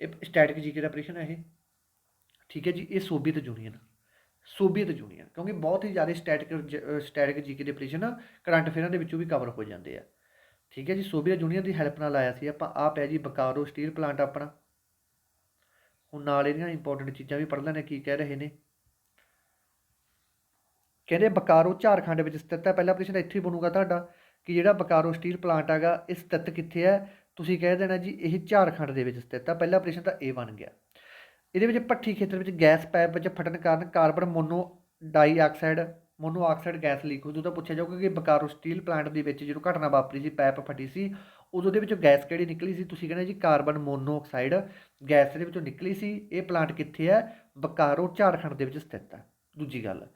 ਇਹ ਸਟੈਟਿਕ ਜੀਕੇ ਦਾ ਪ੍ਰਸ਼ਨ ਹੈ ਇਹ? ਠੀਕ ਹੈ ਜੀ, ਇਹ ਸੋਵੀਅਤ ਯੂਨੀਅਨ। ਸੋਵੀਅਤ ਯੂਨੀਅਨ, ਕਿਉਂਕਿ ਬਹੁਤ ਹੀ ਜ਼ਿਆਦਾ ਸਟੈਟਿਕ ਸਟੈਟਿਕ ਜੀਕੇ ਦੇ ਪ੍ਰਸ਼ਨ ਕਰੰਟ ਅਫੇਅਰਾਂ ਦੇ ਵਿੱਚੋਂ ਵੀ ਕਵਰ ਹੋ ਜਾਂਦੇ ਆ। ਠੀਕ ਹੈ ਜੀ ਸੋਵੀਅਤ ਯੂਨੀਅਨ ਦੀ ਹੈਲਪ ਨਾਲ ਆਇਆ ਸੀ ਆਪਾਂ। ਆ ਪਿਆ ਜੀ ਬਕਾਰੋ ਸਟੀਲ ਪਲਾਂਟ ਆਪਣਾ। ਹੁਣ ਨਾਲ ਇਹਦੀਆਂ ਇੰਪੋਰਟੈਂਟ ਚੀਜ਼ਾਂ ਵੀ ਪੜ੍ਹ ਲੈਣੇ ਕੀ ਕਹਿ ਰਹੇ ਨੇ। ਕਹਿੰਦੇ ਬਕਾਰੋ ਝਾਰਖੰਡ ਵਿੱਚ ਸਥਿਤ ਹੈ। ਪਹਿਲਾ ਪ੍ਰਸ਼ਨ ਇੱਥੇ ਹੀ ਬਣੂਗਾ ਤੁਹਾਡਾ ਕਿ ਜਿਹੜਾ ਬਕਾਰੋ ਸਟੀਲ ਪਲਾਂਟ ਹੈਗਾ, ਇਹ ਸਥਿਤ ਕਿੱਥੇ ਹੈ? ਤੁਸੀਂ ਕਹਿ ਦੇਣਾ ਜੀ, ਇਹ ਝਾਰਖੰਡ ਦੇ ਵਿੱਚ ਸਥਿਤ ਹੈ। ਪਹਿਲਾ ਪ੍ਰਸ਼ਨ ਤਾਂ ਇਹ ਬਣ ਗਿਆ। ਇਹਦੇ ਵਿੱਚ ਭੱਠੀ ਖੇਤਰ ਵਿੱਚ ਗੈਸ ਪਾਈਪ ਵਿੱਚ ਫਟਣ ਕਾਰਨ carbon mono dioxide monoxide gas leak ਹੋਈ ਉਹਦਾ ਪੁੱਛਿਆ ਜਾਊਗਾ ਕਿ ਬਕਾਰੋ ਸਟੀਲ ਪਲਾਂਟ ਦੇ ਵਿੱਚ ਜਦੋਂ ਘਟਨਾ ਵਾਪਰੀ ਸੀ, ਪਾਈਪ ਫਟੀ ਸੀ, ਉਦੋਂ ਦੇ ਵਿੱਚੋਂ ਗੈਸ ਕਿਹੜੀ ਨਿਕਲੀ ਸੀ? ਤੁਸੀਂ ਕਹਿੰਦੇ ਜੀ ਕਾਰਬਨ ਮੋਨੋਆਕਸਾਈਡ ਗੈਸ ਦੇ ਵਿੱਚੋਂ ਨਿਕਲੀ ਸੀ। ਇਹ ਪਲਾਂਟ ਕਿੱਥੇ ਹੈ? ਬਕਾਰੋ ਝਾਰਖੰਡ ਦੇ ਵਿੱਚ ਸਥਿਤ ਹੈ। ਦੂਜੀ ਗੱਲ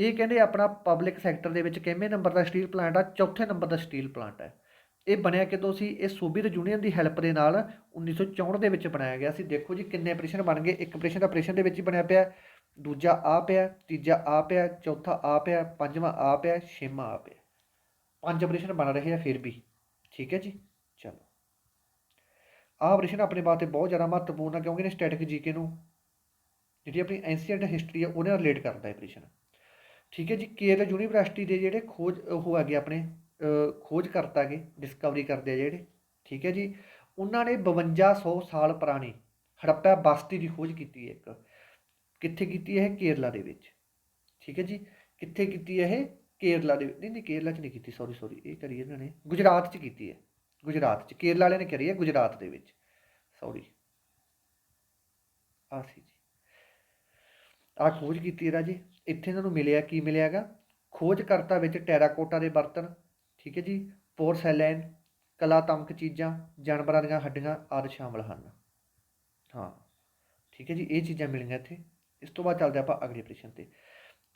ਇਹ ਕਹਿੰਦੇ ਆਪਣਾ ਪਬਲਿਕ ਸੈਕਟਰ ਦੇ ਵਿੱਚ ਕਿੰਨੇ ਨੰਬਰ ਦਾ ਸਟੀਲ ਪਲਾਂਟ ਆ, ਚੌਥੇ ਨੰਬਰ ਦਾ ਸਟੀਲ ਪਲਾਂਟ ਹੈ ਇਹ ਬਣਿਆ ਕਿਦੋਂ ਸੀ? ਇਹ ਸੋਵੀਅਤ ਯੂਨੀਅਨ ਦੀ ਹੈਲਪ ਦੇ ਨਾਲ 1964 ਦੇ ਵਿੱਚ ਬਣਾਇਆ ਗਿਆ ਸੀ। ਦੇਖੋ ਜੀ ਕਿੰਨੇ ਆਪਰੇਸ਼ਨ ਬਣ ਗਏ। ਇੱਕ ਆਪਰੇਸ਼ਨ ਦਾ ਆਪਰੇਸ਼ਨ ਦੇ ਵਿੱਚ ਹੀ ਬਣਿਆ ਪਿਆ। ਦੂਜਾ ਆ ਪਿਆ, ਤੀਜਾ ਆ ਪਿਆ, ਚੌਥਾ ਆ ਪਿਆ, ਪੰਜਵਾਂ ਆ ਪਿਆ, ਛੇਵਾਂ ਆ ਪਿਆ। ਪੰਜ ਆਪਰੇਸ਼ਨ ਬਣ ਰਹੇ ਆ ਫਿਰ ਵੀ। ਠੀਕ ਹੈ ਜੀ? ਚਲੋ। ਆਹ ਆਪਰੇਸ਼ਨ ਆਪਣੇ ਵਾਸਤੇ ਬਹੁਤ ਜ਼ਿਆਦਾ ਮਹੱਤਵਪੂਰਨ ਆ, ਕਿਉਂਕਿ ਇਹ ਸਟੈਟਿਕ ਜੀਕੇ ਨੂੰ, ਜਿਹੜੀ ਆਪਣੀ ਐਂਸੀਐਂਟ ਹਿਸਟਰੀ ਆ, ਉਹਦੇ ਨਾਲ ਰਿਲੇਟ ਕਰਦਾ ਹੈ ਆਪਰੇਸ਼ਨ ਠੀਕ ਹੈ ਜੀ, ਕੇਰਲ ਯੂਨੀਵਰਸਿਟੀ ਦੇ ਜਿਹੜੇ ਖੋਜ, ਉਹ ਹੈਗੇ ਆਪਣੇ ਖੋਜ ਕਰਤਾ ਗੇ ਡਿਸਕਵਰੀ ਕਰਦੇ ਆ ਜਿਹੜੇ, ਠੀਕ ਹੈ ਜੀ। ਉਹਨਾਂ ਨੇ 5200 ਸਾਲ ਪੁਰਾਣੀ ਹੜੱਪਾ ਬਸਤੀ ਦੀ ਖੋਜ ਕੀਤੀ ਹੈ ਇੱਕ। ਕਿੱਥੇ ਕੀਤੀ ਹੈ ਇਹ? ਕੇਰਲਾ ਦੇ ਵਿੱਚ। ਠੀਕ ਹੈ ਜੀ, ਕਿੱਥੇ ਕੀਤੀ ਹੈ ਇਹ? ਕੇਰਲਾ ਦੇ ਨਹੀਂ ਨਹੀਂ, ਕੇਰਲਾ 'ਚ ਨਹੀਂ ਕੀਤੀ ਸੌਰੀ ਸੌਰੀ ਇਹ ਕਰੀ ਇਹਨਾਂ ਨੇ। ਗੁਜਰਾਤ 'ਚ ਕੀਤੀ ਹੈ, ਗੁਜਰਾਤ 'ਚ। ਕੇਰਲਾ ਵਾਲਿਆਂ ਨੇ ਕਰੀ ਹੈ ਗੁਜਰਾਤ ਦੇ ਵਿੱਚ। ਸੌਰੀ ਆ ਸੀ ਜੀ। ਆ ਖੋਜ ਕੀਤੀ ਹੈ ਰਾਜੇ। ਇੱਥੇ ਇਹਨਾਂ ਨੂੰ ਮਿਲਿਆ ਕੀ ਮਿਲਿਆਗਾ? ਖੋਜਕਰਤਾ ਵਿੱਚ ਟੈਰਾਕੋਟਾ ਦੇ ਬਰਤਨ, ਠੀਕ ਹੈ ਜੀ, ਪੋਰਸੈਲੇਨ, ਕਲਾਤਮਕ ਚੀਜ਼ਾਂ, ਜਾਨਵਰਾਂ ਦੀਆਂ ਹੱਡੀਆਂ ਆਦਿ ਸ਼ਾਮਲ ਹਨ। ਹਾਂ, ਠੀਕ ਹੈ ਜੀ, ਇਹ ਚੀਜ਼ਾਂ ਮਿਲੀਆਂ ਇੱਥੇ। ਇਸ ਤੋਂ ਬਾਅਦ ਚੱਲਦੇ ਆਪਾਂ ਅਗਲੇ ਪ੍ਰਸ਼ਨ ਤੇ।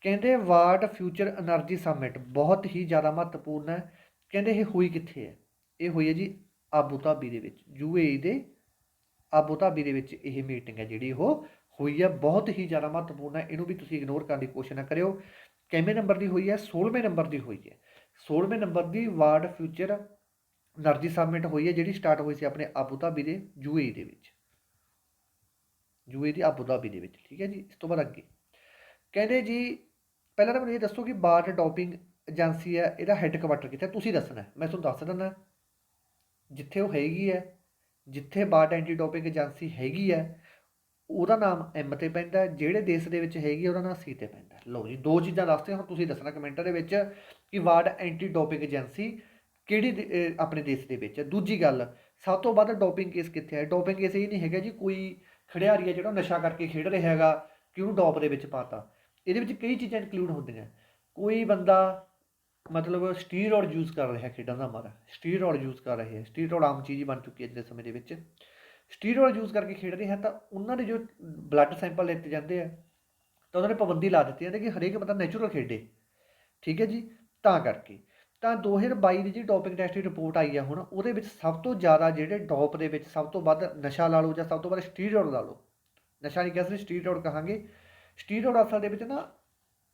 ਕਹਿੰਦੇ ਵਾਟ ਫਿਊਚਰ એનર્ਜੀ ਸਮਿਟ ਬਹੁਤ ਹੀ ਜ਼ਿਆਦਾ ਮਹੱਤਵਪੂਰਨ ਹੈ। ਕਹਿੰਦੇ ਇਹ ਹੋਈ ਕਿੱਥੇ ਹੈ? ਇਹ ਹੋਈ ਹੈ ਜੀ ਆਬੂ ਧਾਬੀ ਦੇ ਵਿੱਚ ਯੂਏਈ ਦੇ ਆਬੂ ਧਾਬੀ ਦੇ ਵਿੱਚ ਇਹ ਮੀਟਿੰਗ ਹੈ ਜਿਹੜੀ ਉਹ ਹੋਈ ਹੈ, ਬਹੁਤ ਹੀ ਜ਼ਿਆਦਾ ਮਹੱਤਵਪੂਰਨ ਹੈ, ਇਹਨੂੰ ਵੀ ਤੁਸੀਂ ਇਗਨੋਰ ਕਰਨ ਦੀ ਕੋਸ਼ਿਸ਼ ਨਾ ਕਰਿਓ। ਕਿੰਨੇ ਨੰਬਰ ਦੀ ਹੋਈ ਹੈ? 16ਵੇਂ ਨੰਬਰ ਦੀ ਹੋਈ ਹੈ। 16ਵੇਂ ਨੰਬਰ ਦੀ ਵਾਰਡ ਫਿਊਚਰ એનર્ਜੀ ਸਬਮਿਟ ਹੋਈ ਹੈ, ਜਿਹੜੀ ਸਟਾਰਟ ਹੋਈ ਸੀ ਆਪਣੇ ਆਬੂ ਧਾਬੀ ਦੇ ਯੂਏਈ ਦੇ ਵਿੱਚ। ਯੂਏਈ ਦੀ ਆਬੂ ਧਾਬੀ ਦੇ ਵਿੱਚ, ਠੀਕ ਹੈ ਜੀ? ਇਸ ਤੋਂ ਬਾਅਦ ਅੱਗੇ। ਕਹਿੰਦੇ ਜੀ, ਪਹਿਲਾਂ ਤਾਂ ਮੈਨੂੰ ਇਹ ਦੱਸੋ ਕਿ ਬਾਰਟ ਡੋਪਿੰਗ ਏਜੰਸੀ ਹੈ, ਇਹਦਾ ਹੈੱਡਕੁਆਟਰ ਕਿੱਥੇ ਤੁਸੀਂ ਦੱਸਣਾ ਮੈਂ ਤੁਹਾਨੂੰ ਦੱਸ ਦਿੰਦਾ ਜਿੱਥੇ ਉਹ ਹੈਗੀ ਹੈ, ਜਿੱਥੇ ਬਾਰਟ ਐਂਟੀ ਡੋਪਿੰਗ ਏਜੰਸੀ ਹੈਗੀ ਹੈ ਉਹਦਾ ਨਾਮ ਐਮ ਤੇ ਪੈਂਦਾ ਜਿਹੜੇ ਦੇਸ਼ ਦੇ ਵਿੱਚ ਹੈਗੀ ਉਹਦਾ ਨਾਮ ਸੀ ਤੇ ਪੈਂਦਾ ਹੈ। ਲਓ ਜੀ, ਦੋ ਚੀਜ਼ਾਂ ਦੱਸਦੇ ਹੁਣ ਤੁਸੀਂ ਦੱਸਣਾ ਕਮੈਂਟਾਂ ਦੇ ਵਿੱਚ ਕਿ ਬਾਰਡ ਐਂਟੀ ਡੋਪਿੰਗ ਏਜੰਸੀ ਕਿਹੜੀ ਦੇ- ਆਪਣੇ ਦੇਸ਼ ਦੇ ਵਿੱਚ ਹੈ। ਦੂਜੀ ਗੱਲ, ਸਭ ਤੋਂ ਵੱਧ ਡੋਪਿੰਗ ਕੇਸ ਕਿੱਥੇ ਹੈ? ਡੋਪਿੰਗ ਕੇਸ ਇਹ ਨਹੀਂ ਹੈਗਾ ਜੀ, ਕੋਈ ਖਿਡਾਰੀ ਹੈ ਜਿਹੜਾ ਨਸ਼ਾ ਕਰਕੇ ਖੇਡ ਰਿਹਾ ਹੈਗਾ ਕਿ ਉਹਨੂੰ ਡੋਪ ਦੇ ਵਿੱਚ ਪਾਤਾ। ਇਹਦੇ ਵਿੱਚ ਕਈ ਚੀਜ਼ਾਂ ਇਨਕਲੂਡ ਹੁੰਦੀਆਂ। ਕੋਈ ਬੰਦਾ ਮਤਲਬ ਸਟੀਰੋਇਡ ਯੂਜ਼ ਕਰ ਰਿਹਾ ਖੇਡਾਂ ਦਾ ਮਾਰਾ। ਸਟੀਰੋਇਡ ਯੂਜ਼ ਕਰ ਰਿਹਾ ਹੈ। ਸਟੀਰੋਇਡ ਆਮ ਚੀਜ਼ ਹੀ ਬਣ ਚੁੱਕੀ ਹੈ ਅੱਜ ਦੇ ਸਮੇਂ ਦੇ ਵਿੱਚ। ਸਟੀਰੋਇਡ ਯੂਜ਼ ਕਰਕੇ ਖੇਡ ਰਹੇ ਹੈ ਤਾਂ ਉਹਨਾਂ ਦੇ ਜੋ ਬਲੱਡ ਸੈਂਪਲ ਲਿੱਤੇ ਜਾਂਦੇ ਆ, ਤਾਂ ਉਹਨਾਂ ਨੇ ਪਾਬੰਦੀ ਲਾ ਦਿੱਤੀ ਹੈ ਕਿ ਹਰੇਕ ਬੰਦਾ ਨੈਚੁਰਲ ਖੇਡੇ। ਠੀਕ ਹੈ ਜੀ? ਤਾਂ ਕਰਕੇ। ਤਾਂ 2022 ਦੀ ਜਿਹੜੀ ਡੋਪਿੰਗ ਟੈਸਟ ਦੀ ਰਿਪੋਰਟ ਆਈ ਹੈ ਹੁਣ, ਉਹਦੇ ਵਿੱਚ ਸਭ ਤੋਂ ਜ਼ਿਆਦਾ ਜਿਹੜੇ ਡੋਪ ਦੇ ਵਿੱਚ ਸਭ ਤੋਂ ਵੱਧ ਨਸ਼ਾ ਲਾ ਲਓ ਜਾਂ ਸਭ ਤੋਂ ਵੱਧ ਸਟੀਰੋਇਡ ਲਾ ਲਓ। ਨਸ਼ਾ ਨਹੀਂ ਕਹਿ ਸਕਦੇ ਸਟੀਰੋਇਡ ਕਹਾਂਗੇ। ਸਟੀਰੋਇਡ ਅਸਲ ਦੇ ਵਿੱਚ ਨਾ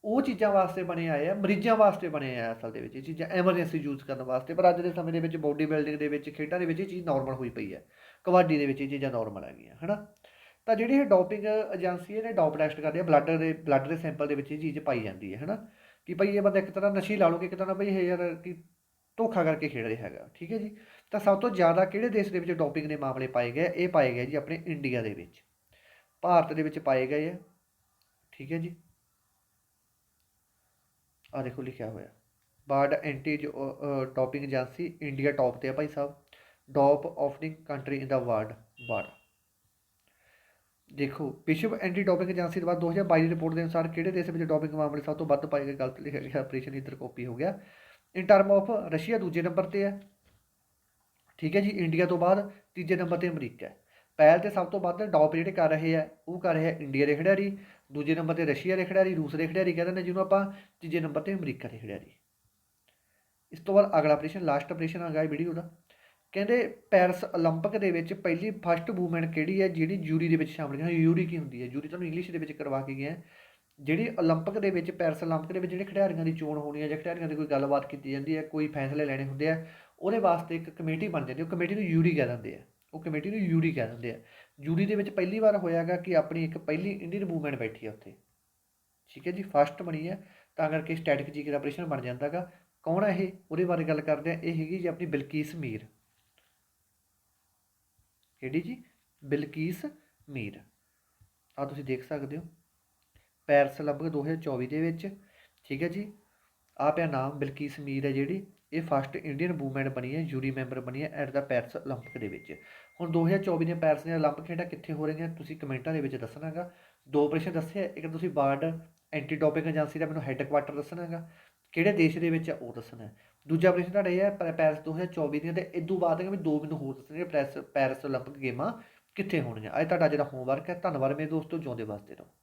ਉਹ ਚੀਜ਼ਾਂ ਵਾਸਤੇ ਬਣੇ ਆਏ ਆ, ਮਰੀਜ਼ਾਂ ਵਾਸਤੇ ਬਣੇ ਆ ਅਸਲ ਦੇ ਵਿੱਚ, ਇਹ ਚੀਜ਼ਾਂ ਐਮਰਜੈਂਸੀ ਯੂਜ਼ ਕਰਨ ਵਾਸਤੇ। ਪਰ ਅੱਜ ਦੇ ਸਮੇਂ ਦੇ ਵਿੱਚ ਬੋਡੀ ਬਿਲਡਿੰਗ ਦੇ ਵਿੱਚ, ਖੇਡਾਂ ਦੇ ਵਿੱਚ ਇਹ ਚੀਜ਼ ਨਾਰਮਲ ਹੋਈ ਪਈ ਹੈ ਕਬੱਡੀ ਦੇ ਵਿੱਚ ਇਹ ਚੀਜ਼ਾਂ ਨਾਰਮਲ ਆ ਗਈਆਂ ਹਨਾ? ਤਾਂ ਜਿਹੜੀ ਇਹ ਡੋਪਿੰਗ ਏਜੰਸੀ ਇਹਨੇ ਡੋਪ ਟੈਸਟ ਕਰਦੀ ਹੈ ਬਲੱਡ ਦੇ ਬਲੱਡ ਦੇ ਸੈਂਪਲ ਦੇ ਵਿੱਚ ਇਹ ਚੀਜ਼ ਪਾਈ ਜਾਂਦੀ ਹੈ, ਹਨਾ? ਕਿ ਭਈ ਇਹ ਬੰਦਾ ਇੱਕ ਤਰ੍ਹਾਂ ਨਸ਼ੀ ਲਾ ਲਓ ਕਿ ਇੱਕ ਤਰ੍ਹਾਂ ਭਈ ਇਹ ਯਾਰ ਕਿ ਧੋਖਾ ਕਰਕੇ ਖੇਡ ਰਿਹਾ ਹੈਗਾ, ਠੀਕ ਹੈ ਜੀ? ਤਾਂ ਸਭ ਤੋਂ ਜ਼ਿਆਦਾ ਕਿਹੜੇ ਦੇਸ਼ ਦੇ ਵਿੱਚ ਡੋਪਿੰਗ ਦੇ ਮਾਮਲੇ ਪਾਏ ਗਏ? ਇਹ ਪਾਏ ਗਏ ਜੀ ਆਪਣੇ ਇੰਡੀਆ ਦੇ ਵਿੱਚ। ਭਾਰਤ ਦੇ ਵਿੱਚ ਪਾਏ ਗਏ ਆ, ਠੀਕ ਹੈ ਜੀ? ਆ ਦੇਖੋ ਲਿਖਿਆ ਹੋਇਆ। Bird anti doping agency India top ਤੇ ਆ ਭਾਈ ਸਾਹਿਬ। Dope offending country in the world bird ਦੇਖੋ ਵਿਸ਼ਵ ਐਂਟੀ ਡੋਪਿੰਗ ਏਜੰਸੀ ਦੇ ਬਾਅਦ 2022 ਦੀ ਰਿਪੋਰਟ ਦੇ ਅਨੁਸਾਰ ਕਿਹੜੇ ਦੇਸ਼ ਵਿੱਚ ਡੋਪਿੰਗ ਮਾਮਲੇ ਸਭ ਤੋਂ ਵੱਧ ਪਾਏ ਗਏ ਗਲਤ ਲਿਖਿਆ ਗਿਆ ਆਪਰੇਸ਼ਨ ਇੱਧਰ ਕਾਪੀ ਹੋ ਗਿਆ? ਇਨ ਟਰਮ ਆਫ ਰਸ਼ੀਆ ਦੂਜੇ ਨੰਬਰ ਤੇ ਹੈ। ਠੀਕ ਹੈ ਜੀ ਇੰਡੀਆ ਤੋਂ ਬਾਅਦ ਤੀਜੇ ਨੰਬਰ ਤੇ ਅਮਰੀਕਾ ਹੈ। ਪਹਿਲ ਤੇ ਸਭ ਤੋਂ ਵੱਧ ਡੌਪ ਜਿਹੜੇ ਕਰ ਰਹੇ ਆ ਉਹ ਕਰ ਰਿਹਾ ਇੰਡੀਆ ਦੇ ਖਿਡਾਰੀ। ਦੂਜੇ ਨੰਬਰ ਤੇ ਰਸ਼ੀਆ ਦੇ ਖਿਡਾਰੀ, ਰੂਸ ਦੇ ਖਿਡਾਰੀ ਕਹਿੰਦੇ ਨੇ ਜਿਹਨੂੰ ਆਪਾਂ ਤੀਜੇ ਨੰਬਰ ਤੇ ਅਮਰੀਕਾ ਦੇ ਖਿਡਾਰੀ। ਇਸ ਤੋਂ ਬਾਅਦ ਅਗਲਾ ਆਪਰੇਸ਼ਨ ਲਾਸਟ ਆਪਰੇਸ਼ਨ ਆ ਗਿਆ ਵੀਡੀਓ ਦਾ। ਕਹਿੰਦੇ ਪੈਰਿਸ 올림픽 ਦੇ ਵਿੱਚ ਪਹਿਲੀ ਫਸਟ ਵੂਮਨ ਕਿਹੜੀ ਹੈ ਜਿਹੜੀ ਜੂਰੀ ਦੇ ਵਿੱਚ ਸ਼ਾਮਲ ਹੈ ਯੂਰੀ ਕੀ ਹੁੰਦੀ ਹੈ ਜੂਰੀ ਤੁਹਾਨੂੰ ਇੰਗਲਿਸ਼ ਦੇ ਵਿੱਚ ਕਰਵਾ ਕੇ ਗਿਆ ਜਿਹੜੀ 올림픽 ਦੇ ਵਿੱਚ ਪੈਰਿਸ 올림픽 ਦੇ ਵਿੱਚ ਜਿਹੜੇ ਖਿਡਾਰੀਆਂ ਦੀ ਚੋਣ ਹੋਣੀ ਹੈ ਜਾਂ ਖਿਡਾਰੀਆਂ ਦੀ ਕੋਈ ਗੱਲਬਾਤ ਕੀਤੀ ਜਾਂਦੀ ਹੈ ਕੋਈ ਫੈਸਲੇ ਲੈਣੇ ਹੁੰਦੇ ਆ ਉਹਦੇ ਵਾਸਤੇ ਇੱਕ ਕਮੇਟੀ ਬਣ ਜਾਂਦੀ ਹੈ ਉਹ ਕਮੇਟੀ ਨੂੰ ਯੂਰੀ ਕਹਿ ਦਿੰਦੇ ਆ ਉਹ ਕਮੇਟੀ ਨੂੰ ਯੂਰੀ ਕਹਿ ਦਿੰਦੇ ਆ ਜੂਰੀ ਦੇ ਵਿੱਚ ਪਹਿਲੀ ਵਾਰ ਹੋਇਆਗਾ ਕਿ ਆਪਣੀ ਇੱਕ ਪਹਿਲੀ ਇੰਡੀਅਨ ਵੂਮਨ ਬੈਠੀ ਹੈ ਉੱਥੇ ਠੀਕ ਹੈ ਜੀ ਫਸਟ ਬਣੀ ਹੈ ਤਾਂ ਕਰਕੇ ਸਟੈਟਿਕ ਜੀ ਦਾ ਆਪਰੇਸ਼ਨ ਬਣ ਜਾਂਦਾਗਾ ਕੌਣ ਹੈ ਇਹ ਉਹਦੇ ਬਾਰੇ ਗੱਲ ਕਰਦੇ ਆ ਇਹ ਹੈਗੀ ਜੀ ਆਪਣੀ ਬਿਲਕੀਸ ਮੀਰ ਕਿਹੜੀ ਜੀ ਬਿਲਕੀਸ ਮੀਰ ਆ ਤੁਸੀਂ ਦੇਖ ਸਕਦੇ ਹੋ ਪੈਰਿਸ 올림픽 2024 ਦੇ ਵਿੱਚ ਠੀਕ ਹੈ ਜੀ ਆ ਪਿਆ ਨਾਮ ਬਿਲਕੀਸ ਮੀਰ ਹੈ ਜਿਹੜੀ ਇਹ ਫਸਟ ਇੰਡੀਅਨ ਵੂਮਨ ਬਣੀ ਹੈ ਜੂਰੀ ਮੈਂਬਰ ਬਣੀ ਹੈ ਐਟ ਦਾ ਪੈਰਿਸ 올림픽 ਦੇ ਵਿੱਚ ਹੁਣ 2024 ਦੀਆਂ ਪੈਰਿਸ ਦੀਆਂ 올림픽 ਖੇਡਾਂ ਕਿੱਥੇ ਹੋ ਰਹੀਆਂ ਤੁਸੀਂ ਕਮੈਂਟਾਂ ਦੇ ਵਿੱਚ ਦੱਸਣਾਗਾ ਦੋ ਪ੍ਰਸ਼ਨ ਦੱਸਿਆ ਇੱਕ ਤੁਸੀਂ ਬਾਰਡ ਐਂਟੀ ਡੋਪਿੰਗ ਏਜੰਸੀ ਦਾ ਮੈਨੂੰ ਹੈੱਡਕੁਆਟਰ ਦੱਸਣਾਗਾ ਕਿਹੜੇ ਦੇਸ਼ ਦੇ ਵਿੱਚ ਆ ਉਹ ਦੱਸਣਾ ਹੈ। ਦੂਜਾ ਪ੍ਰਸ਼ਨ ਤੁਹਾਡਾ ਇਹ ਹੈ ਪੈ- ਪੈਰਿਸ 2024 ਦੀਆਂ ਤੇ ਇਦੋਂ ਬਾਅਦ ਵੀ ਦੋ ਮੈਨੂੰ ਹੋਰ ਦੱਸਣੇ ਪੈਰਿਸ ਪੈਰਿਸ 올림픽 ਗੇਮਾਂ ਕਿੱਥੇ ਹੋਣੀਆਂ ਅੱਜ ਤੁਹਾਡਾ ਜਿਹੜਾ ਹੋਮਵਰਕ ਹੈ ਧੰਨਵਾਦ ਮੇਰੇ ਦੋਸਤੋ ਜਿਉਂਦੇ ਵਾਸਤੇ ਰਹੋ